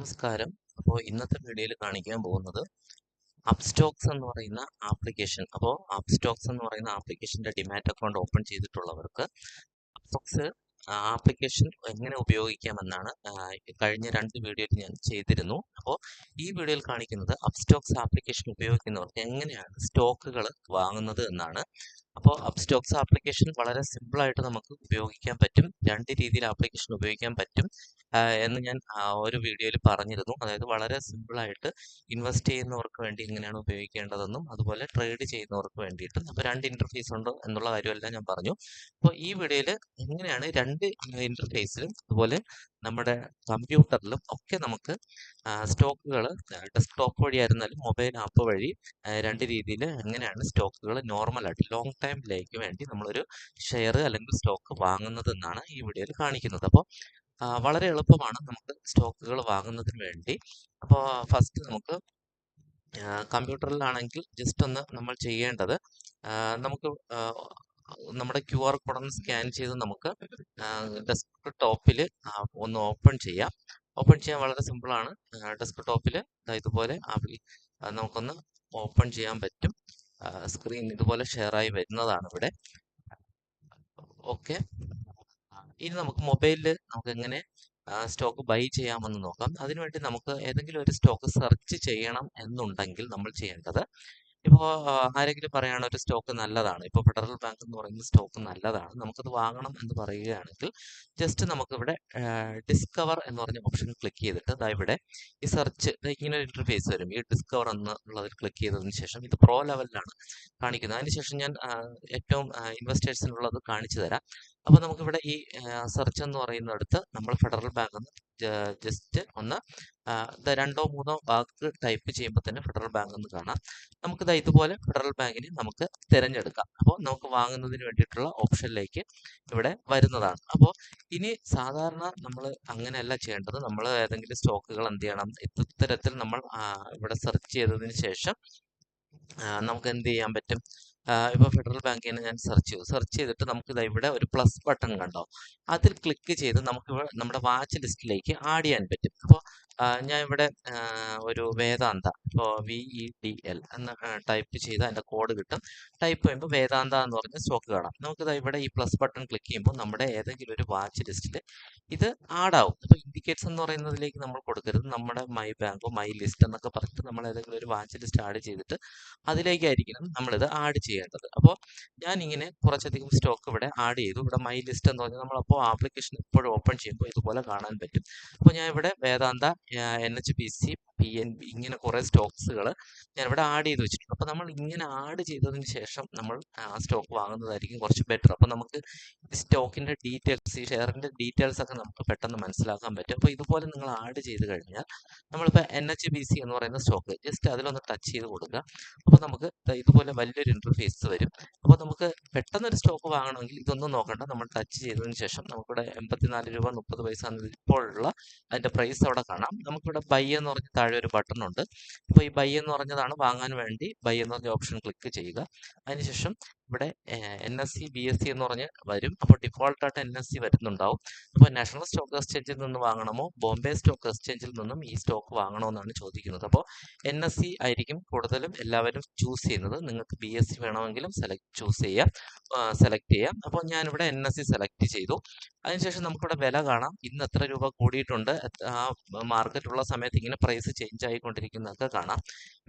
നമസ്കാരം. അപ്പോൾ ഇന്നത്തെ വീഡിയോയിൽ കാണിക്കാൻ പോകുന്നത് അപ്സ്റ്റോക്സ് എന്ന് പറയുന്ന ആപ്ലിക്കേഷൻ. അപ്പോൾ അപ്സ്റ്റോക്സ് എന്ന് പറയുന്ന ആപ്ലിക്കേഷന്റെ ഡിമാറ്റ് അക്കൗണ്ട് ഓപ്പൺ ചെയ്തിട്ടുള്ളവർക്ക് അപ്സ്റ്റോക്സ് ആപ്ലിക്കേഷൻ എങ്ങനെ ഉപയോഗിക്കാമെന്നാണ് കഴിഞ്ഞ രണ്ട് വീഡിയോയിൽ ഞാൻ ചെയ്തിരുന്നു. അപ്പോൾ ഈ വീഡിയോയിൽ കാണിക്കുന്നത് അപ്സ്റ്റോക്സ് ആപ്ലിക്കേഷൻ ഉപയോഗിക്കുന്നവർക്ക് എങ്ങനെയാണ് സ്റ്റോക്കുകൾ വാങ്ങുന്നത് എന്നാണ്. അപ്പോൾ അപ്സ്റ്റോക്സ് ആപ്ലിക്കേഷൻ വളരെ സിമ്പിളായിട്ട് നമുക്ക് ഉപയോഗിക്കാൻ പറ്റും. രണ്ട് രീതിയിൽ ആപ്ലിക്കേഷൻ ഉപയോഗിക്കാൻ പറ്റും. എന്ന് ഞാൻ ഒരു വീഡിയോയിൽ പറഞ്ഞിരുന്നു. അതായത് വളരെ സിമ്പിളായിട്ട് ഇൻവെസ്റ്റ് ചെയ്യുന്നവർക്ക് വേണ്ടി എങ്ങനെയാണ് ഉപയോഗിക്കേണ്ടതെന്നും അതുപോലെ ട്രേഡ് ചെയ്യുന്നവർക്ക് വേണ്ടിയിട്ടും. അപ്പോൾ രണ്ട് ഇന്റർഫേസ് ഉണ്ട് എന്നുള്ള കാര്യമെല്ലാം ഞാൻ പറഞ്ഞു. അപ്പോൾ ഈ വീഡിയോയിൽ എങ്ങനെയാണ് രണ്ട് ഇന്റർഫേസിലും അതുപോലെ നമ്മുടെ കമ്പ്യൂട്ടറിലും ഒക്കെ നമുക്ക് സ്റ്റോക്കുകൾ ഡെസ്ക്ടോപ്പ് വഴിയായിരുന്നാലും മൊബൈൽ ആപ്പ് വഴി രണ്ട് രീതിയിൽ എങ്ങനെയാണ് സ്റ്റോക്കുകൾ നോർമലായിട്ട് ലോങ് ടൈമിലേക്ക് വേണ്ടി നമ്മളൊരു ഷെയർ അല്ലെങ്കിൽ സ്റ്റോക്ക് വാങ്ങുന്നതെന്നാണ് ഈ വീഡിയോയിൽ കാണിക്കുന്നത്. അപ്പോൾ വളരെ എളുപ്പമാണ് നമുക്ക് സ്റ്റോക്കുകൾ വാങ്ങുന്നതിന് വേണ്ടി. അപ്പോൾ ഫസ്റ്റ് നമുക്ക് കമ്പ്യൂട്ടറിലാണെങ്കിൽ ജസ്റ്റ് ഒന്ന് നമ്മൾ ചെയ്യേണ്ടത് നമുക്ക് നമ്മുടെ ക്യു ആർ കോഡ് ഒന്ന് സ്കാൻ ചെയ്ത് നമുക്ക് ഡെസ്ക് ടോപ്പിൽ ഒന്ന് ഓപ്പൺ ചെയ്യാം. ഓപ്പൺ ചെയ്യാൻ വളരെ സിമ്പിളാണ്. ഡെസ്ക് ടോപ്പിൽ ഇതുപോലെ നമുക്കൊന്ന് ഓപ്പൺ ചെയ്യാൻ പറ്റും. സ്ക്രീൻ ഇതുപോലെ ഷെയർ ആയി വരുന്നതാണ് ഇവിടെ. ഓക്കെ. ഇനി നമുക്ക് മൊബൈലിൽ നമുക്ക് എങ്ങനെ സ്റ്റോക്ക് ബൈ ചെയ്യാമെന്ന് നോക്കാം. അതിനുവേണ്ടി നമുക്ക് ഏതെങ്കിലും ഒരു സ്റ്റോക്ക് സെർച്ച് ചെയ്യണം എന്നുണ്ടെങ്കിൽ നമ്മൾ ചെയ്യേണ്ടത് ഇപ്പോൾ ആരെങ്കിലും പറയുകയാണ് ഒരു സ്റ്റോക്ക് നല്ലതാണ്. ഇപ്പോൾ ഫെഡറൽ ബാങ്ക് എന്ന് പറയുന്ന സ്റ്റോക്ക് നല്ലതാണ്. നമുക്കത് വാങ്ങണം എന്ന് പറയുകയാണെങ്കിൽ ജസ്റ്റ് നമുക്കിവിടെ ഡിസ്കവർ എന്ന് പറഞ്ഞ ഓപ്ഷൻ ക്ലിക്ക് ചെയ്തിട്ട് അതായത് ഇവിടെ ഈ സെർച്ച് ഇങ്ങനെ ഒരു ഇന്റർഫേസ് വരും. ഈ ഡിസ്കവർ എന്നുള്ളതിൽ ക്ലിക്ക് ചെയ്തതിന് ശേഷം ഇത് പ്രോ ലെവലിലാണ് കാണിക്കുന്നത്. അതിനുശേഷം ഞാൻ ഏറ്റവും ഇൻവെസ്റ്റേഴ്സിനുള്ളത് കാണിച്ചു തരാം. അപ്പോൾ നമുക്കിവിടെ ഈ സെർച്ച് എന്ന് പറയുന്നിടത്ത് നമ്മൾ ഫെഡറൽ ബാങ്ക് എന്ന് ജസ്റ്റ് ഒന്ന് രണ്ടോ മൂന്നോ വാക്ക് ടൈപ്പ് ചെയ്യുമ്പോൾ തന്നെ ഫെഡറൽ ബാങ്ക് എന്ന് കാണാം. നമുക്ക് ദാ ഇതുപോലെ ഫെഡറൽ ബാങ്കിനെ നമുക്ക് തിരഞ്ഞെടുക്കാം. അപ്പോൾ നമുക്ക് വാങ്ങുന്നതിന് വേണ്ടിയിട്ടുള്ള ഓപ്ഷനിലേക്ക് ഇവിടെ വരുന്നതാണ്. അപ്പോൾ ഇനി സാധാരണ നമ്മൾ അങ്ങനെയല്ല ചെയ്യേണ്ടത്. നമ്മൾ ഏതെങ്കിലും സ്റ്റോക്കുകൾ എന്ത് ചെയ്യണം? ഇത്തരത്തിൽ നമ്മൾ ഇവിടെ സെർച്ച് ചെയ്തതിന് ശേഷം നമുക്ക് എന്ത് ചെയ്യാൻ പറ്റും? ഇപ്പോൾ ഫെഡറൽ ബാങ്കിനെ ഞാൻ സെർച്ച് ചെയ്തു. സെർച്ച് ചെയ്തിട്ട് നമുക്ക് ഇവിടെ ഒരു പ്ലസ് ബട്ടൺ കണ്ടോ? അതിൽ ക്ലിക്ക് ചെയ്ത് നമുക്ക് നമ്മുടെ വാച്ച് ലിസ്റ്റിലേക്ക് ആഡ് ചെയ്യാൻ പറ്റും. അപ്പോൾ ഞാൻ ഇവിടെ ഒരു വേദാന്ത ഇപ്പോൾ വി ഇ ഡി എൽ എന്ന് ടൈപ്പ് ചെയ്ത് അതിന്റെ കോഡ് കിട്ടും. ടൈപ്പ് ചെയ്യുമ്പോൾ വേദാന്ത എന്ന് പറഞ്ഞ സ്റ്റോക്ക് കാണാം. നമുക്ക് ഇതാ ഇവിടെ ഈ പ്ലസ് ബട്ടൺ ക്ലിക്ക് ചെയ്യുമ്പോൾ നമ്മുടെ ഏതെങ്കിലും ഒരു വാച്ച് ലിസ്റ്റിൽ ഇത് ആഡ് ആവും. അപ്പോൾ ഇൻഡിക്കേറ്റ്സ് എന്ന് പറയുന്നതിലേക്ക് നമ്മൾ കൊടുക്കരുത്. നമ്മുടെ മൈ ബാങ്കോ മൈ ലിസ്റ്റ് എന്നൊക്കെ പറഞ്ഞിട്ട് നമ്മൾ ഏതെങ്കിലും ഒരു വാച്ച് ലിസ്റ്റ് ആഡ് ചെയ്തിട്ട് അതിലേക്കായിരിക്കണം നമ്മളിത് ആഡ് ചെയ്യേണ്ടത്. അപ്പോൾ ഞാൻ ഇങ്ങനെ കുറച്ചധികം സ്റ്റോക്ക് ഇവിടെ ആഡ് ചെയ്തു. ഇവിടെ മൈ ലിസ്റ്റ് എന്ന് പറഞ്ഞാൽ നമ്മളപ്പോൾ ആപ്ലിക്കേഷൻ എപ്പോഴും ഓപ്പൺ ചെയ്യുമ്പോൾ ഇതുപോലെ കാണാൻ പറ്റും. അപ്പോൾ ഞാൻ ഇവിടെ Vedanta N H P C P N B ഇങ്ങനെ കുറേ സ്റ്റോക്സുകൾ ഞാൻ ഇവിടെ ആഡ് ചെയ്ത് വെച്ചിട്ടുണ്ട്. അപ്പോൾ നമ്മൾ ഇങ്ങനെ ആഡ് ചെയ്തതിന് ശേഷം നമ്മൾ ആ സ്റ്റോക്ക് വാങ്ങുന്നതായിരിക്കും കുറച്ച് ബെറ്റർ അപ്പോൾ നമുക്ക് സ്റ്റോക്കിന്റെ ഡീറ്റെയിൽസ് ഈ ഷെയറിന്റെ ഡീറ്റെയിൽസ് ഒക്കെ നമുക്ക് പെട്ടെന്ന് മനസ്സിലാക്കാൻ പറ്റും. അപ്പോൾ ഇതുപോലെ നിങ്ങൾ ആഡ് ചെയ്ത് കഴിഞ്ഞാൽ നമ്മളിപ്പോൾ എൻ എച്ച് ബി സി എന്ന് പറയുന്ന സ്റ്റോക്ക് ജസ്റ്റ് അതിലൊന്ന് ടച്ച് ചെയ്ത് കൊടുക്കുക. അപ്പോൾ നമുക്ക് ഇതുപോലെ വലിയൊരു ഇന്റർഫേസ് വരും. അപ്പോൾ നമുക്ക് പെട്ടെന്ന് ഒരു സ്റ്റോക്ക് വാങ്ങണമെങ്കിൽ ഇതൊന്നും നോക്കണ്ട. നമ്മൾ ടച്ച് ചെയ്തതിന് ശേഷം നമുക്കിവിടെ എൺപത്തിനാല് രൂപ മുപ്പത് പൈസ ഇപ്പോൾ ഇപ്പോഴുള്ള അതിന്റെ പ്രൈസ് അവിടെ കാണാം. നമുക്കിവിടെ ബൈ എന്ന് പറഞ്ഞ് താഴെ ഒരു ബട്ടൺ ഉണ്ട്. അപ്പോൾ ഈ ബൈ എന്ന് പറഞ്ഞതാണ് വാങ്ങാൻ വേണ്ടി ബൈ എന്ന് പറഞ്ഞ ഓപ്ഷൻ ക്ലിക്ക് ചെയ്യുക അതിനുശേഷം ഇവിടെ N S C B S C എന്ന് പറഞ്ഞ് വരും. അപ്പോൾ ഡിഫോൾട്ടായിട്ട് എൻ എസ് സി വരുന്നുണ്ടാവും. അപ്പോൾ നാഷണൽ സ്റ്റോക്ക് എക്സ്ചേഞ്ചിൽ നിന്ന് വാങ്ങണമോ ബോംബെ സ്റ്റോക്ക് എക്സ്ചേഞ്ചിൽ നിന്നും ഈ സ്റ്റോക്ക് വാങ്ങണോ എന്നാണ് ചോദിക്കുന്നത്. അപ്പോൾ എൻ എസ് സി ആയിരിക്കും കൂടുതലും എല്ലാവരും ചൂസ് ചെയ്യുന്നത്. നിങ്ങൾക്ക് ബി എസ് സി വേണമെങ്കിലും സെലക്ട് ചൂസ് ചെയ്യാം. സെലക്ട് ചെയ്യാം. അപ്പോൾ ഞാനിവിടെ എൻ എസ് സി സെലക്ട് ചെയ്തു. അതിനുശേഷം നമുക്കിവിടെ വില കാണാം. ഇന്ന് എത്ര രൂപ കൂടിയിട്ടുണ്ട്. ആ മാർക്കറ്റ് ഉള്ള സമയത്ത് ഇങ്ങനെ പ്രൈസ് ചേഞ്ച് ആയിക്കൊണ്ടിരിക്കുന്നതൊക്കെ കാണാം.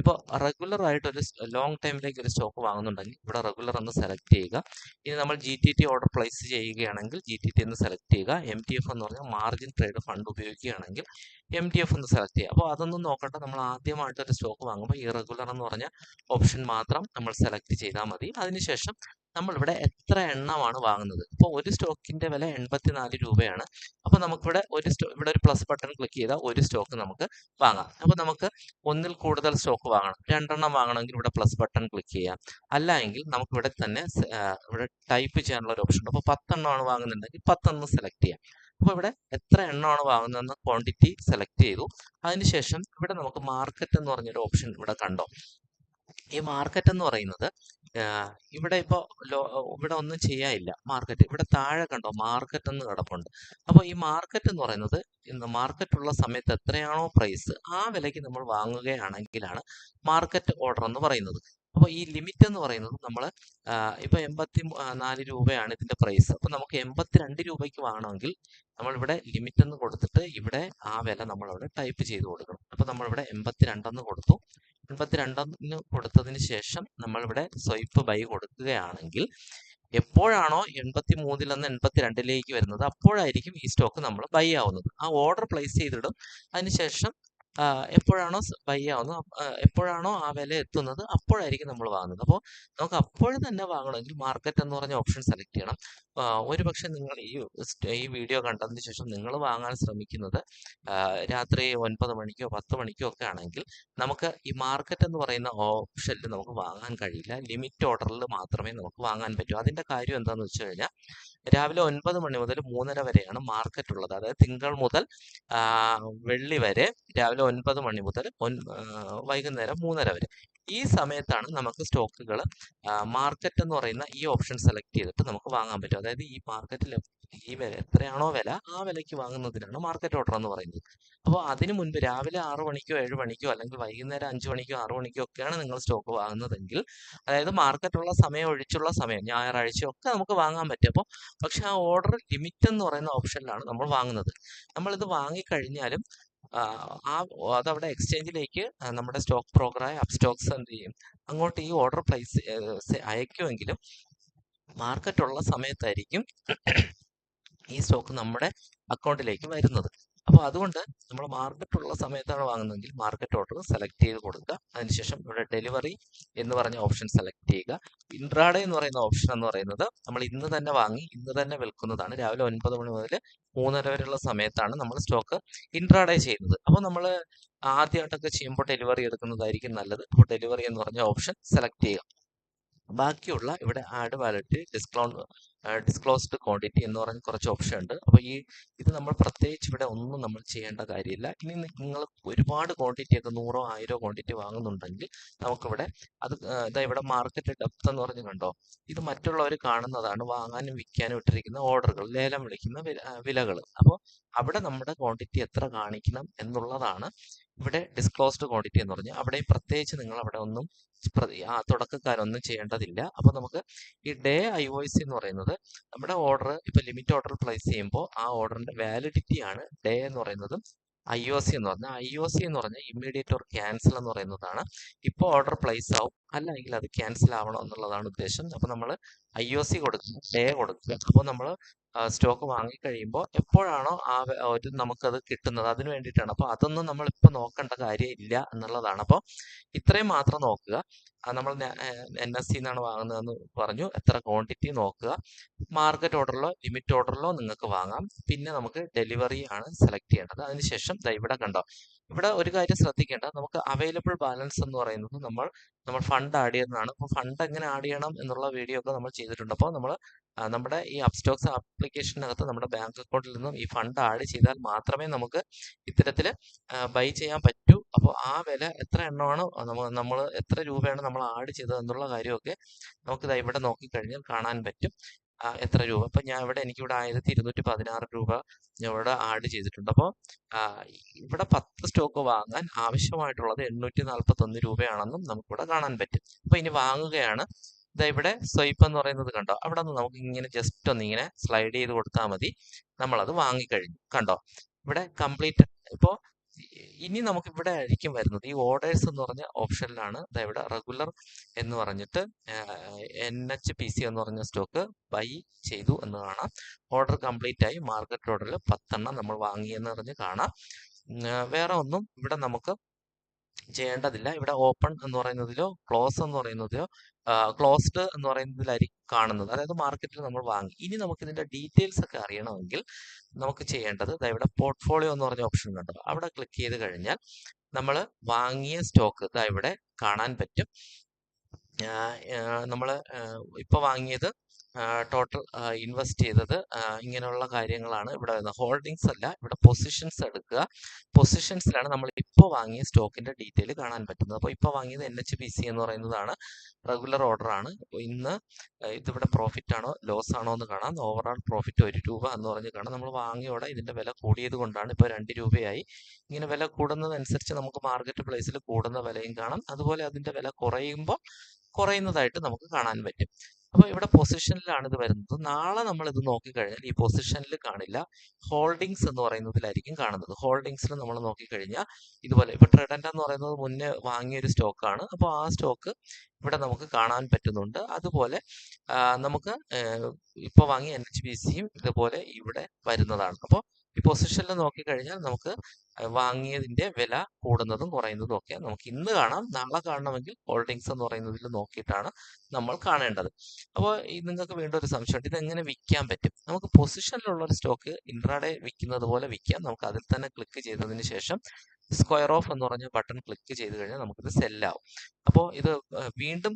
ഇപ്പോൾ റെഗുലർ ആയിട്ട് ഒരു ലോങ് ടൈമിലേക്ക് ഒരു സ്റ്റോക്ക് വാങ്ങുന്നുണ്ടെങ്കിൽ ഇവിടെ റെഗുലർ എന്ന് സെലക്ട് ചെയ്യുക. ഇനി നമ്മൾ G T T order place ചെയ്യുകയാണെങ്കിൽ ജി ടി ടി എന്ന് സെലക്ട് ചെയ്യുക. എം ടി എഫ് എന്ന് പറഞ്ഞാൽ മാർജിൻ ട്രേഡ് ഫണ്ട് ഉപയോഗിക്കുകയാണെങ്കിൽ എം ടി എഫ് ഒന്ന് സെലക്ട് ചെയ്യുക. അപ്പോൾ അതൊന്നും നോക്കണ്ട നമ്മൾ ആദ്യമായിട്ട് ഒരു സ്റ്റോക്ക് വാങ്ങുമ്പോൾ ഈ റെഗുലർ എന്ന് പറഞ്ഞ ഓപ്ഷൻ മാത്രം നമ്മൾ സെലക്ട് ചെയ്താൽ മതി. അതിനുശേഷം നമ്മളിവിടെ എത്ര എണ്ണമാണ് വാങ്ങുന്നത്? ഇപ്പോൾ ഒരു സ്റ്റോക്കിന്റെ വില എൺപത്തിനാല് രൂപയാണ്. അപ്പോൾ നമുക്കിവിടെ ഒരു സ്റ്റോ ഇവിടെ ഒരു പ്ലസ് ബട്ടൺ ക്ലിക്ക് ചെയ്താൽ ഒരു സ്റ്റോക്ക് നമുക്ക് വാങ്ങാം. അപ്പോൾ നമുക്ക് ഒന്നിൽ കൂടുതൽ സ്റ്റോക്ക് വാങ്ങണം. രണ്ടെണ്ണം വാങ്ങണമെങ്കിൽ ഇവിടെ പ്ലസ് ബട്ടൺ ക്ലിക്ക് ചെയ്യാം. അല്ല എങ്കിൽ നമുക്ക് ഇവിടെ തന്നെ ഇവിടെ ടൈപ്പ് ചെയ്യാനുള്ള ഒരു ഓപ്ഷൻ ഉണ്ട്. അപ്പോൾ പത്തെണ്ണമാണ് വാങ്ങുന്നുണ്ടെങ്കിൽ പത്തെണ്ണം സെലക്ട് ചെയ്യാം. അപ്പോൾ ഇവിടെ എത്ര എണ്ണമാണ് വാങ്ങുന്നതെന്ന് ക്വാണ്ടിറ്റി സെലക്ട് ചെയ്തു. അതിനുശേഷം ഇവിടെ നമുക്ക് മാർക്കറ്റ് എന്ന് പറഞ്ഞൊരു ഓപ്ഷൻ ഇവിടെ കണ്ടോ. ഈ മാർക്കറ്റ് എന്ന് പറയുന്നത് ഇവിടെ ഇപ്പോൾ ഇവിടെ ഒന്നും ചെയ്യാനില്ല മാർക്കറ്റ് ഇവിടെ താഴെ കണ്ടോ മാർക്കറ്റ് എന്ന് കിടപ്പുണ്ട്. അപ്പോൾ ഈ മാർക്കറ്റ് എന്ന് പറയുന്നത് ഇന്ന് മാർക്കറ്റ് ഉള്ള സമയത്ത് എത്രയാണോ പ്രൈസ് ആ വിലയ്ക്ക് നമ്മൾ വാങ്ങുകയാണെങ്കിലാണ് മാർക്കറ്റ് ഓർഡർ എന്ന് പറയുന്നത്. അപ്പോൾ ഈ ലിമിറ്റ് എന്ന് പറയുന്നത് നമ്മൾ ഇപ്പോൾ എൺപത്തി നാല് രൂപയാണ് ഇതിന്റെ പ്രൈസ് അപ്പോൾ നമുക്ക് എൺപത്തിരണ്ട് രൂപയ്ക്ക് വാങ്ങണമെങ്കിൽ നമ്മളിവിടെ ലിമിറ്റ് എന്ന് കൊടുത്തിട്ട് ഇവിടെ ആ വില നമ്മൾ അവിടെ ടൈപ്പ് ചെയ്ത് കൊടുക്കണം. അപ്പോൾ നമ്മളിവിടെ എൺപത്തിരണ്ടെന്ന് കൊടുത്തു. എൺപത്തിരണ്ടെന്ന് കൊടുത്തതിന് ശേഷം നമ്മളിവിടെ സ്വൈപ്പ് ബൈ കൊടുക്കുകയാണെങ്കിൽ എപ്പോഴാണോ എൺപത്തി മൂന്നിൽ നിന്ന് എൺപത്തി രണ്ടിലേക്ക് വരുന്നത് അപ്പോഴായിരിക്കും ഈ സ്റ്റോക്ക് നമ്മൾ ബൈ ആവുന്നത്. ആ ഓർഡർ പ്ലേസ് ചെയ്തിടും. അതിനുശേഷം എപ്പോഴാണോ ബൈ ആവുന്നത് എപ്പോഴാണോ ആ വില എത്തുന്നത് അപ്പോഴായിരിക്കും നമ്മൾ വാങ്ങുന്നത്. അപ്പോൾ നമുക്ക് അപ്പോൾ തന്നെ വാങ്ങണമെങ്കിൽ മാർക്കറ്റ് എന്ന് പറഞ്ഞ ഓപ്ഷൻ സെലക്ട് ചെയ്യണം. ഒരു പക്ഷേ നിങ്ങൾ ഈ ഈ വീഡിയോ കണ്ടതിന് ശേഷം നിങ്ങൾ വാങ്ങാൻ ശ്രമിക്കുന്നത് രാത്രി ഒൻപത് മണിക്കോ പത്ത് മണിക്കോ ഒക്കെ ആണെങ്കിൽ നമുക്ക് ഈ മാർക്കറ്റ് എന്ന് പറയുന്ന ഓപ്ഷനിൽ നമുക്ക് വാങ്ങാൻ കഴിയില്ല. ലിമിറ്റ് ഓർഡറിൽ മാത്രമേ നമുക്ക് വാങ്ങാൻ പറ്റൂ. അതിന്റെ കാര്യം എന്താണെന്ന് വെച്ച് കഴിഞ്ഞാൽ രാവിലെ ഒൻപത് മണി മുതൽ മൂന്നര വരെയാണ് മാർക്കറ്റ് ഉള്ളത്. അതായത് തിങ്കൾ മുതൽ വെള്ളി വരെ രാവിലെ ഒൻപത് മണി മുതൽ വൈകുന്നേരം മൂന്നര വരെ. ഈ സമയത്താണ് നമുക്ക് സ്റ്റോക്കുകൾ മാർക്കറ്റ് എന്ന് പറയുന്ന ഈ ഓപ്ഷൻ സെലക്ട് ചെയ്തിട്ട് നമുക്ക് വാങ്ങാൻ പറ്റും അതായത് ഈ മാർക്കറ്റിൽ ഈ വില എത്രയാണോ വില ആ വിലയ്ക്ക് വാങ്ങുന്നതിനാണ് മാർക്കറ്റ് ഓർഡർ എന്ന് പറയുന്നത്. അപ്പോൾ അതിനു മുൻപ് രാവിലെ ആറു മണിക്കോ ഏഴ് മണിക്കോ അല്ലെങ്കിൽ വൈകുന്നേരം അഞ്ചു മണിക്കോ ആറു മണിക്കോ ഒക്കെയാണ് നിങ്ങൾ സ്റ്റോക്ക് വാങ്ങുന്നതെങ്കിൽ അതായത് മാർക്കറ്റുള്ള സമയം ഒഴിച്ചുള്ള സമയം ഞായറാഴ്ച ഒക്കെ നമുക്ക് വാങ്ങാൻ പറ്റും. അപ്പോൾ പക്ഷെ ആ ഓർഡർ ലിമിറ്റ് എന്ന് പറയുന്ന ഓപ്ഷനിലാണ് നമ്മൾ വാങ്ങുന്നത്. നമ്മളിത് വാങ്ങിക്കഴിഞ്ഞാലും ആ അതവിടെ എക്സ്ചേഞ്ചിലേക്ക് നമ്മുടെ സ്റ്റോക്ക് ബ്രോക്കറായ അപ്സ്റ്റോക്സ് എന്ത് ചെയ്യും അങ്ങോട്ട് ഈ ഓർഡർ പ്ലേസ് അയക്കുമെങ്കിലും മാർക്കറ്റ് ഉള്ള സമയത്തായിരിക്കും ഈ സ്റ്റോക്ക് നമ്മുടെ അക്കൗണ്ടിലേക്ക് വരുന്നത്. അപ്പോൾ അതുകൊണ്ട് നമ്മൾ മാർക്കറ്റ് ഉള്ള സമയത്താണ് വാങ്ങുന്നതെങ്കിൽ മാർക്കറ്റ് ഓർഡർ സെലക്ട് ചെയ്ത് കൊടുക്കുക. അതിനുശേഷം ഇവിടെ ഡെലിവറി എന്ന് പറഞ്ഞ ഓപ്ഷൻ സെലക്ട് ചെയ്യുക. ഇൻട്രാഡേ എന്ന് പറയുന്ന ഓപ്ഷൻ എന്ന് പറയുന്നത് നമ്മൾ ഇന്ന് തന്നെ വാങ്ങി ഇന്ന് തന്നെ വിൽക്കുന്നതാണ്. രാവിലെ ഒൻപത് മണി മുതൽ മൂന്നര വരെയുള്ള സമയത്താണ് നമ്മൾ സ്റ്റോക്ക് ഇൻട്രാഡേ ചെയ്യുന്നത്. അപ്പോൾ നമ്മൾ ആദ്യമായിട്ടൊക്കെ ചെയ്യുമ്പോൾ ഡെലിവറി എടുക്കുന്നതായിരിക്കും നല്ലത്. അപ്പോൾ ഡെലിവറി എന്ന് പറഞ്ഞ ഓപ്ഷൻ സെലക്ട് ചെയ്യുക. ബാക്കിയുള്ള ഇവിടെ ആഡ് വാലറ്റ് ഡിസ്ക്ലോ ഡിസ്ക്ലോസ്ഡ് ക്വാണ്ടിറ്റി എന്ന് പറഞ്ഞ കുറച്ച് ഓപ്ഷൻ ഉണ്ട്. അപ്പോൾ ഈ ഇത് നമ്മൾ പ്രത്യേകിച്ച് ഇവിടെ ഒന്നും നമ്മൾ ചെയ്യേണ്ട കാര്യമില്ല. ഇനി നിങ്ങൾ ഒരുപാട് ക്വാണ്ടിറ്റി ഒക്കെ നൂറോ ആയിരോ ക്വാണ്ടിറ്റി വാങ്ങുന്നുണ്ടെങ്കിൽ നമുക്കിവിടെ അത് ഇതാ ഇവിടെ മാർക്കറ്റ് ഡെപ്ത് എന്ന് പറഞ്ഞു കണ്ടോ? ഇത് മറ്റുള്ളവർ കാണുന്നതാണ് വാങ്ങാനും വിൽക്കാനും ഇട്ടിരിക്കുന്ന ഓർഡറുകൾ ലേലം വിളിക്കുന്ന വിലകൾ അപ്പോൾ അവിടെ നമ്മുടെ ക്വാണ്ടിറ്റി എത്ര കാണിക്കണം എന്നുള്ളതാണ് ഇവിടെ ഡിസ്ക്ലോസ്ഡ് ക്വാണ്ടിറ്റി എന്ന് പറഞ്ഞാൽ അവിടെ പ്രത്യേകിച്ച് നിങ്ങൾ അവിടെ ഒന്നും ആ തുടക്കക്കാരൊന്നും ചെയ്യേണ്ടതില്ല. അപ്പോൾ നമുക്ക് ഈ ഡേ ഐ ഒ എസ് എന്ന് പറയുന്നത് നമ്മുടെ ഓർഡർ ഇപ്പൊ ലിമിറ്റ് ഓർഡർ പ്ലേസ് ചെയ്യുമ്പോൾ ആ ഓർഡറിന്റെ വാലിഡിറ്റി ആണ് ഡേ എന്ന് പറയുന്നതും ഐ ഒ സി എന്ന് പറഞ്ഞാൽ ഐ ഒ സി എന്ന് പറഞ്ഞാൽ ഇമ്മീഡിയറ്റ് ഓർ ക്യാൻസൽ എന്ന് പറയുന്നതാണ്. ഇപ്പോൾ ഓർഡർ പ്ലേസ് ആവും. അല്ലെങ്കിൽ അത് ക്യാൻസൽ ആവണം എന്നുള്ളതാണ് ഉദ്ദേശം അപ്പോൾ നമ്മൾ ഐ ഒ സി കൊടുക്കുക ഡേ കൊടുക്കുക അപ്പോൾ നമ്മൾ സ്റ്റോക്ക് വാങ്ങിക്കഴിയുമ്പോൾ എപ്പോഴാണോ ആ ഒരു നമുക്കത് കിട്ടുന്നത് അതിന് വേണ്ടിയിട്ടാണ്. അപ്പോൾ അതൊന്നും നമ്മൾ ഇപ്പോൾ നോക്കേണ്ട കാര്യമില്ല എന്നുള്ളതാണ്. അപ്പോൾ ഇത്രയും മാത്രം നോക്കുക. നമ്മൾ എൻ എസ് സി എന്നാണ് വാങ്ങുന്നതെന്ന് പറഞ്ഞു. എത്ര ക്വാണ്ടിറ്റി നോക്കുക. മാർക്കറ്റ് ഓർഡറിലോ ലിമിറ്റ് ഓർഡറിലോ നിങ്ങൾക്ക് വാങ്ങാം. പിന്നെ നമുക്ക് ഡെലിവറി ആണ് സെലക്ട് ചെയ്യേണ്ടത്. അതിനുശേഷം ഇവിടെ കണ്ടോ. ഇവിടെ ഒരു കാര്യം ശ്രദ്ധിക്കേണ്ട. നമുക്ക് അവൈലബിൾ ബാലൻസ് എന്ന് പറയുന്നത് നമ്മൾ നമ്മൾ ഫണ്ട് ആഡ് ചെയ്യുന്നതാണ്. അപ്പോൾ ഫണ്ട് എങ്ങനെ ആഡ് ചെയ്യണം എന്നുള്ള വീഡിയോ ഒക്കെ നമ്മൾ ചെയ്തിട്ടുണ്ട്. അപ്പോൾ നമ്മൾ നമ്മുടെ ഈ അപ്സ്റ്റോക്സ് ആപ്ലിക്കേഷനകത്ത് നമ്മുടെ ബാങ്ക് അക്കൗണ്ടിൽ നിന്നും ഈ ഫണ്ട് ആഡ് ചെയ്താൽ മാത്രമേ നമുക്ക് ഇത്തരത്തിൽ ബൈ ചെയ്യാൻ പറ്റൂ. അപ്പോൾ ആ വില എത്ര എണ്ണമാണ് നമ്മൾ എത്ര രൂപയാണ് നമ്മൾ ആഡ് ചെയ്തത് എന്നുള്ള കാര്യമൊക്കെ നമുക്ക് ഇവിടെ നോക്കിക്കഴിഞ്ഞാൽ കാണാൻ പറ്റും. എത്ര രൂപ? അപ്പൊ ഞാൻ ഇവിടെ എനിക്കിവിടെ ആയിരത്തി ഇരുന്നൂറ്റി പതിനാറ് രൂപ ഞാൻ ഇവിടെ ആഡ് ചെയ്തിട്ടുണ്ട് അപ്പോൾ ഇവിടെ പത്ത് സ്റ്റോക്ക് വാങ്ങാൻ ആവശ്യമായിട്ടുള്ളത് എണ്ണൂറ്റി നാൽപ്പത്തി ഒന്ന് രൂപയാണെന്നും നമുക്കിവിടെ കാണാൻ പറ്റും. അപ്പൊ ഇനി വാങ്ങുകയാണ്. ഇതാ ഇവിടെ സ്വൈപ്പ് എന്ന് പറയുന്നത് കണ്ടോ? അവിടെ നിന്ന് നമുക്ക് ഇങ്ങനെ ജസ്റ്റ് ഒന്ന് ഇങ്ങനെ സ്ലൈഡ് ചെയ്ത് കൊടുത്താൽ മതി. നമ്മളത് വാങ്ങിക്കഴിഞ്ഞു. കണ്ടോ? ഇവിടെ കംപ്ലീറ്റ് ഇപ്പോൾ ഇനി നമുക്ക് ഇവിടെ ആയിരിക്കും വരുന്നത്. ഈ ഓർഡേഴ്സ് എന്ന് പറഞ്ഞ ഓപ്ഷനിലാണ് ഇവിടെ റെഗുലർ എന്ന് പറഞ്ഞിട്ട് എൻ എച്ച് പി സി എന്ന് പറഞ്ഞ സ്റ്റോക്ക് ബൈ ചെയ്തു എന്ന് കാണാം ഓർഡർ കംപ്ലീറ്റ് ആയി മാർക്കറ്റ് ഓർഡറിൽ പത്തെണ്ണം നമ്മൾ വാങ്ങിയെന്ന് പറഞ്ഞ് കാണാം. വേറെ ഒന്നും ഇവിടെ നമുക്ക് ചെയ്യേണ്ടതില്ല. ഇവിടെ ഓപ്പൺ എന്ന് പറയുന്നതിലോ ക്ലോസ് എന്ന് പറയുന്നതിലോ ക്ലോസ്ഡ് എന്ന് പറയുന്നതിലായിരിക്കും കാണുന്നത്. അതായത് മാർക്കറ്റിൽ നമ്മൾ വാങ്ങി. ഇനി നമുക്ക് ഇതിന്റെ ഡീറ്റെയിൽസ് ഒക്കെ അറിയണമെങ്കിൽ നമുക്ക് ചെയ്യേണ്ടത് ഇവിടെ പോർട്ട്ഫോളിയോ എന്ന് പറഞ്ഞ ഓപ്ഷൻ കണ്ടോ അവിടെ ക്ലിക്ക് ചെയ്ത് കഴിഞ്ഞാൽ നമ്മൾ വാങ്ങിയ സ്റ്റോക്ക് ഇതാ ഇവിടെ കാണാൻ പറ്റും. നമ്മൾ ഇപ്പൊ വാങ്ങിയത് ടോട്ടൽ ഇൻവെസ്റ്റ് ചെയ്തത് ഇങ്ങനെയുള്ള കാര്യങ്ങളാണ് ഇവിടെ വരുന്നത്. ഹോൾഡിങ്സ് അല്ല ഇവിടെ പൊസിഷൻസ് എടുക്കുക. പൊസിഷൻസിലാണ് നമ്മൾ ഇപ്പോൾ വാങ്ങിയ സ്റ്റോക്കിന്റെ ഡീറ്റെയിൽ കാണാൻ പറ്റുന്നത്. അപ്പോൾ ഇപ്പോൾ വാങ്ങിയത് എൻ എച്ച് പി സി എന്ന് പറയുന്നതാണ് റെഗുലർ ഓർഡർ ആണ്. ഇന്ന് ഇതിവിടെ പ്രോഫിറ്റ് ആണോ ലോസ് ആണോ എന്ന് കാണാം. ഓവറോൾ പ്രോഫിറ്റ് ഒരു രൂപ എന്ന് പറഞ്ഞ് കാണാം. നമ്മൾ വാങ്ങിയോടെ ഇതിന്റെ വില കൂടിയത് കൊണ്ടാണ് ഇപ്പോൾ രണ്ട് രൂപയായി. ഇങ്ങനെ വില കൂടുന്നതനുസരിച്ച് നമുക്ക് മാർക്കറ്റ് പ്ലേസിൽ കൂടുന്ന വിലയും കാണാം. അതുപോലെ അതിന്റെ വില കുറയുമ്പോൾ കുറയുന്നതായിട്ട് നമുക്ക് കാണാൻ പറ്റും. അപ്പോൾ ഇവിടെ പൊസിഷനിലാണ് ഇത് വരുന്നത്. നാളെ നമ്മൾ ഇത് നോക്കിക്കഴിഞ്ഞാൽ ഈ പൊസിഷനിൽ കാണില്ല. ഹോൾഡിങ്സ് എന്ന് പറയുന്നതിലായിരിക്കും കാണുന്നത്. ഹോൾഡിങ്സിൽ നമ്മൾ നോക്കിക്കഴിഞ്ഞാൽ ഇതുപോലെ ഇപ്പൊ ട്രെഡന്റ് എന്ന് പറയുന്നത് മുന്നേ വാങ്ങിയ ഒരു സ്റ്റോക്കാണ് അപ്പോൾ ആ സ്റ്റോക്ക് ഇവിടെ നമുക്ക് കാണാൻ പറ്റുന്നുണ്ട്. അതുപോലെ നമുക്ക് ഇപ്പോൾ വാങ്ങിയ എൻ എച്ച് ബി സിയും ഇതുപോലെ ഇവിടെ വരുന്നതാണ്. അപ്പോൾ ഈ പൊസിഷനിൽ നോക്കിക്കഴിഞ്ഞാൽ നമുക്ക് വാങ്ങിയതിന്റെ വില കൂടുന്നതും കുറയുന്നതും ഒക്കെ നമുക്ക് ഇന്ന് കാണാം. നാളെ കാണണമെങ്കിൽ ഹോൾഡിങ്സ് എന്ന് പറയുന്നതിൽ നോക്കിയിട്ടാണ് നമ്മൾ കാണേണ്ടത്. അപ്പോൾ നിങ്ങൾക്ക് വീണ്ടും ഒരു സംശയമുണ്ട്. ഇത് എങ്ങനെ വിൽക്കാൻ പറ്റും? നമുക്ക് പൊസിഷനിലുള്ള ഒരു സ്റ്റോക്ക് ഇൻട്രാഡേ വിൽക്കുന്നത് പോലെ വിൽക്കാം. നമുക്ക് അതിൽ തന്നെ ക്ലിക്ക് ചെയ്തതിന് ശേഷം സ്ക്വയർ ഓഫ് എന്ന് പറഞ്ഞ ബട്ടൺ ക്ലിക്ക് ചെയ്ത് കഴിഞ്ഞാൽ നമുക്കിത് സെല്ലാവും അപ്പോൾ ഇത് വീണ്ടും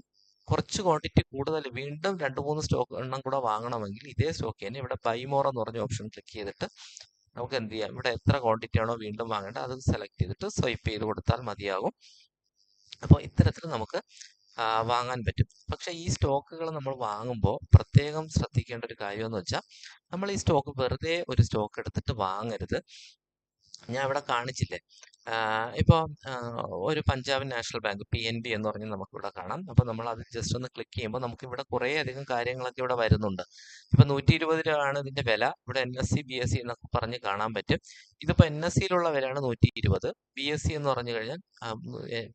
കുറച്ച് ക്വാണ്ടിറ്റി കൂടുതൽ വീണ്ടും രണ്ട് മൂന്ന് സ്റ്റോക്ക് എണ്ണം കൂടെ വാങ്ങണമെങ്കിൽ ഇതേ സ്റ്റോക്ക് തന്നെ ഇവിടെ ബൈമോർ എന്ന് പറഞ്ഞ ഓപ്ഷൻ ക്ലിക്ക് ചെയ്തിട്ട് നമുക്ക് എന്ത് ചെയ്യാം ഇവിടെ എത്ര ക്വാണ്ടിറ്റി ആണോ വീണ്ടും വാങ്ങേണ്ടത് അത് സെലക്ട് ചെയ്തിട്ട് സ്വൈപ്പ് ചെയ്ത് കൊടുത്താൽ മതിയാകും. അപ്പോൾ ഇത്തരത്തിൽ നമുക്ക് വാങ്ങാൻ പറ്റും. പക്ഷെ ഈ സ്റ്റോക്കുകൾ നമ്മൾ വാങ്ങുമ്പോൾ പ്രത്യേകം ശ്രദ്ധിക്കേണ്ട ഒരു കാര്യം എന്ന് വെച്ചാൽ നമ്മൾ ഈ സ്റ്റോക്ക് വെറുതെ ഒരു സ്റ്റോക്ക് എടുത്തിട്ട് വാങ്ങരുത്. ഞാൻ ഇവിടെ കാണിച്ചില്ലേ? ഇപ്പോൾ ഒരു Punjab national bank P N B എന്ന് പറഞ്ഞ് നമുക്കിവിടെ കാണാം. അപ്പോൾ നമ്മൾ അത് ജസ്റ്റ് ഒന്ന് ക്ലിക്ക് ചെയ്യുമ്പോൾ നമുക്ക് ഇവിടെ കുറേ അധികം കാര്യങ്ങളൊക്കെ ഇവിടെ വരുന്നുണ്ട്. ഇപ്പോൾ നൂറ്റി ഇരുപത് രൂപയാണ് ഇതിന്റെ വില. ഇവിടെ N S C B S C എന്നൊക്കെ പറഞ്ഞ് കാണാൻ പറ്റും. ഇതിപ്പോൾ എൻ എസ് സിയിലുള്ള വിലയാണ് നൂറ്റി ഇരുപത് ബി എസ് സി എന്ന് പറഞ്ഞു കഴിഞ്ഞാൽ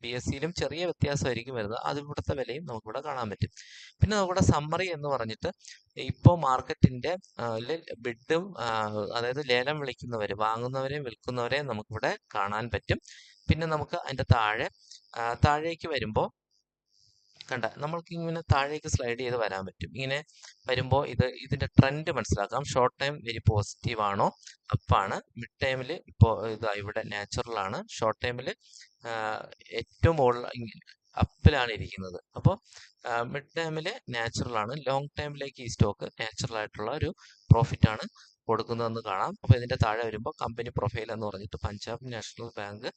ബി എസ് സിയിലും ചെറിയ വ്യത്യാസമായിരിക്കും വരുന്നത്. അത് ഇവിടുത്തെ വിലയും നമുക്കിവിടെ കാണാൻ പറ്റും. പിന്നെ നമുക്കിവിടെ സമ്മറി എന്ന് പറഞ്ഞിട്ട് ഇപ്പോൾ മാർക്കറ്റിന്റെ ബിഡും അതായത് ലേലം വിളിക്കുന്നവർ വാങ്ങുന്നവരെയും വിൽക്കുന്നവരെയും നമുക്കിവിടെ കാണാൻ പറ്റും. പിന്നെ നമുക്ക് അതിന്റെ താഴെ താഴേക്ക് വരുമ്പോൾ കണ്ട നമ്മൾക്ക് ഇങ്ങനെ താഴേക്ക് സ്ലൈഡ് ചെയ്ത് വരാൻ പറ്റും. ഇങ്ങനെ വരുമ്പോൾ ഇത് ഇതിന്റെ ട്രെൻഡ് മനസ്സിലാക്കാം. ഷോർട്ട് ടൈം വെരി പോസിറ്റീവ് ആണോ? അപ്പാണ് മിഡ് ടൈമിൽ ഇപ്പോൾ ഇത് ഇവിടെ നാച്ചുറൽ ആണ്. ഷോർട്ട് ടൈമിൽ ഏറ്റവും മുകളിൽ അപ്പിലാണ് ഇരിക്കുന്നത്. അപ്പോൾ മിഡ് ടൈമിൽ നാച്ചുറൽ ആണ്. ലോങ് ടൈമിലേക്ക് ഈ സ്റ്റോക്ക് നാച്ചുറൽ ആയിട്ടുള്ള ഒരു പ്രോഫിറ്റ് ആണ്. കൊടുക്കുന്നതെന്ന് കാണാം. അപ്പോൾ ഇതിന്റെ താഴെ വരുമ്പോൾ കമ്പനി പ്രൊഫൈൽ എന്ന് പറഞ്ഞിട്ട് പഞ്ചാബ് നാഷണൽ ബാങ്ക്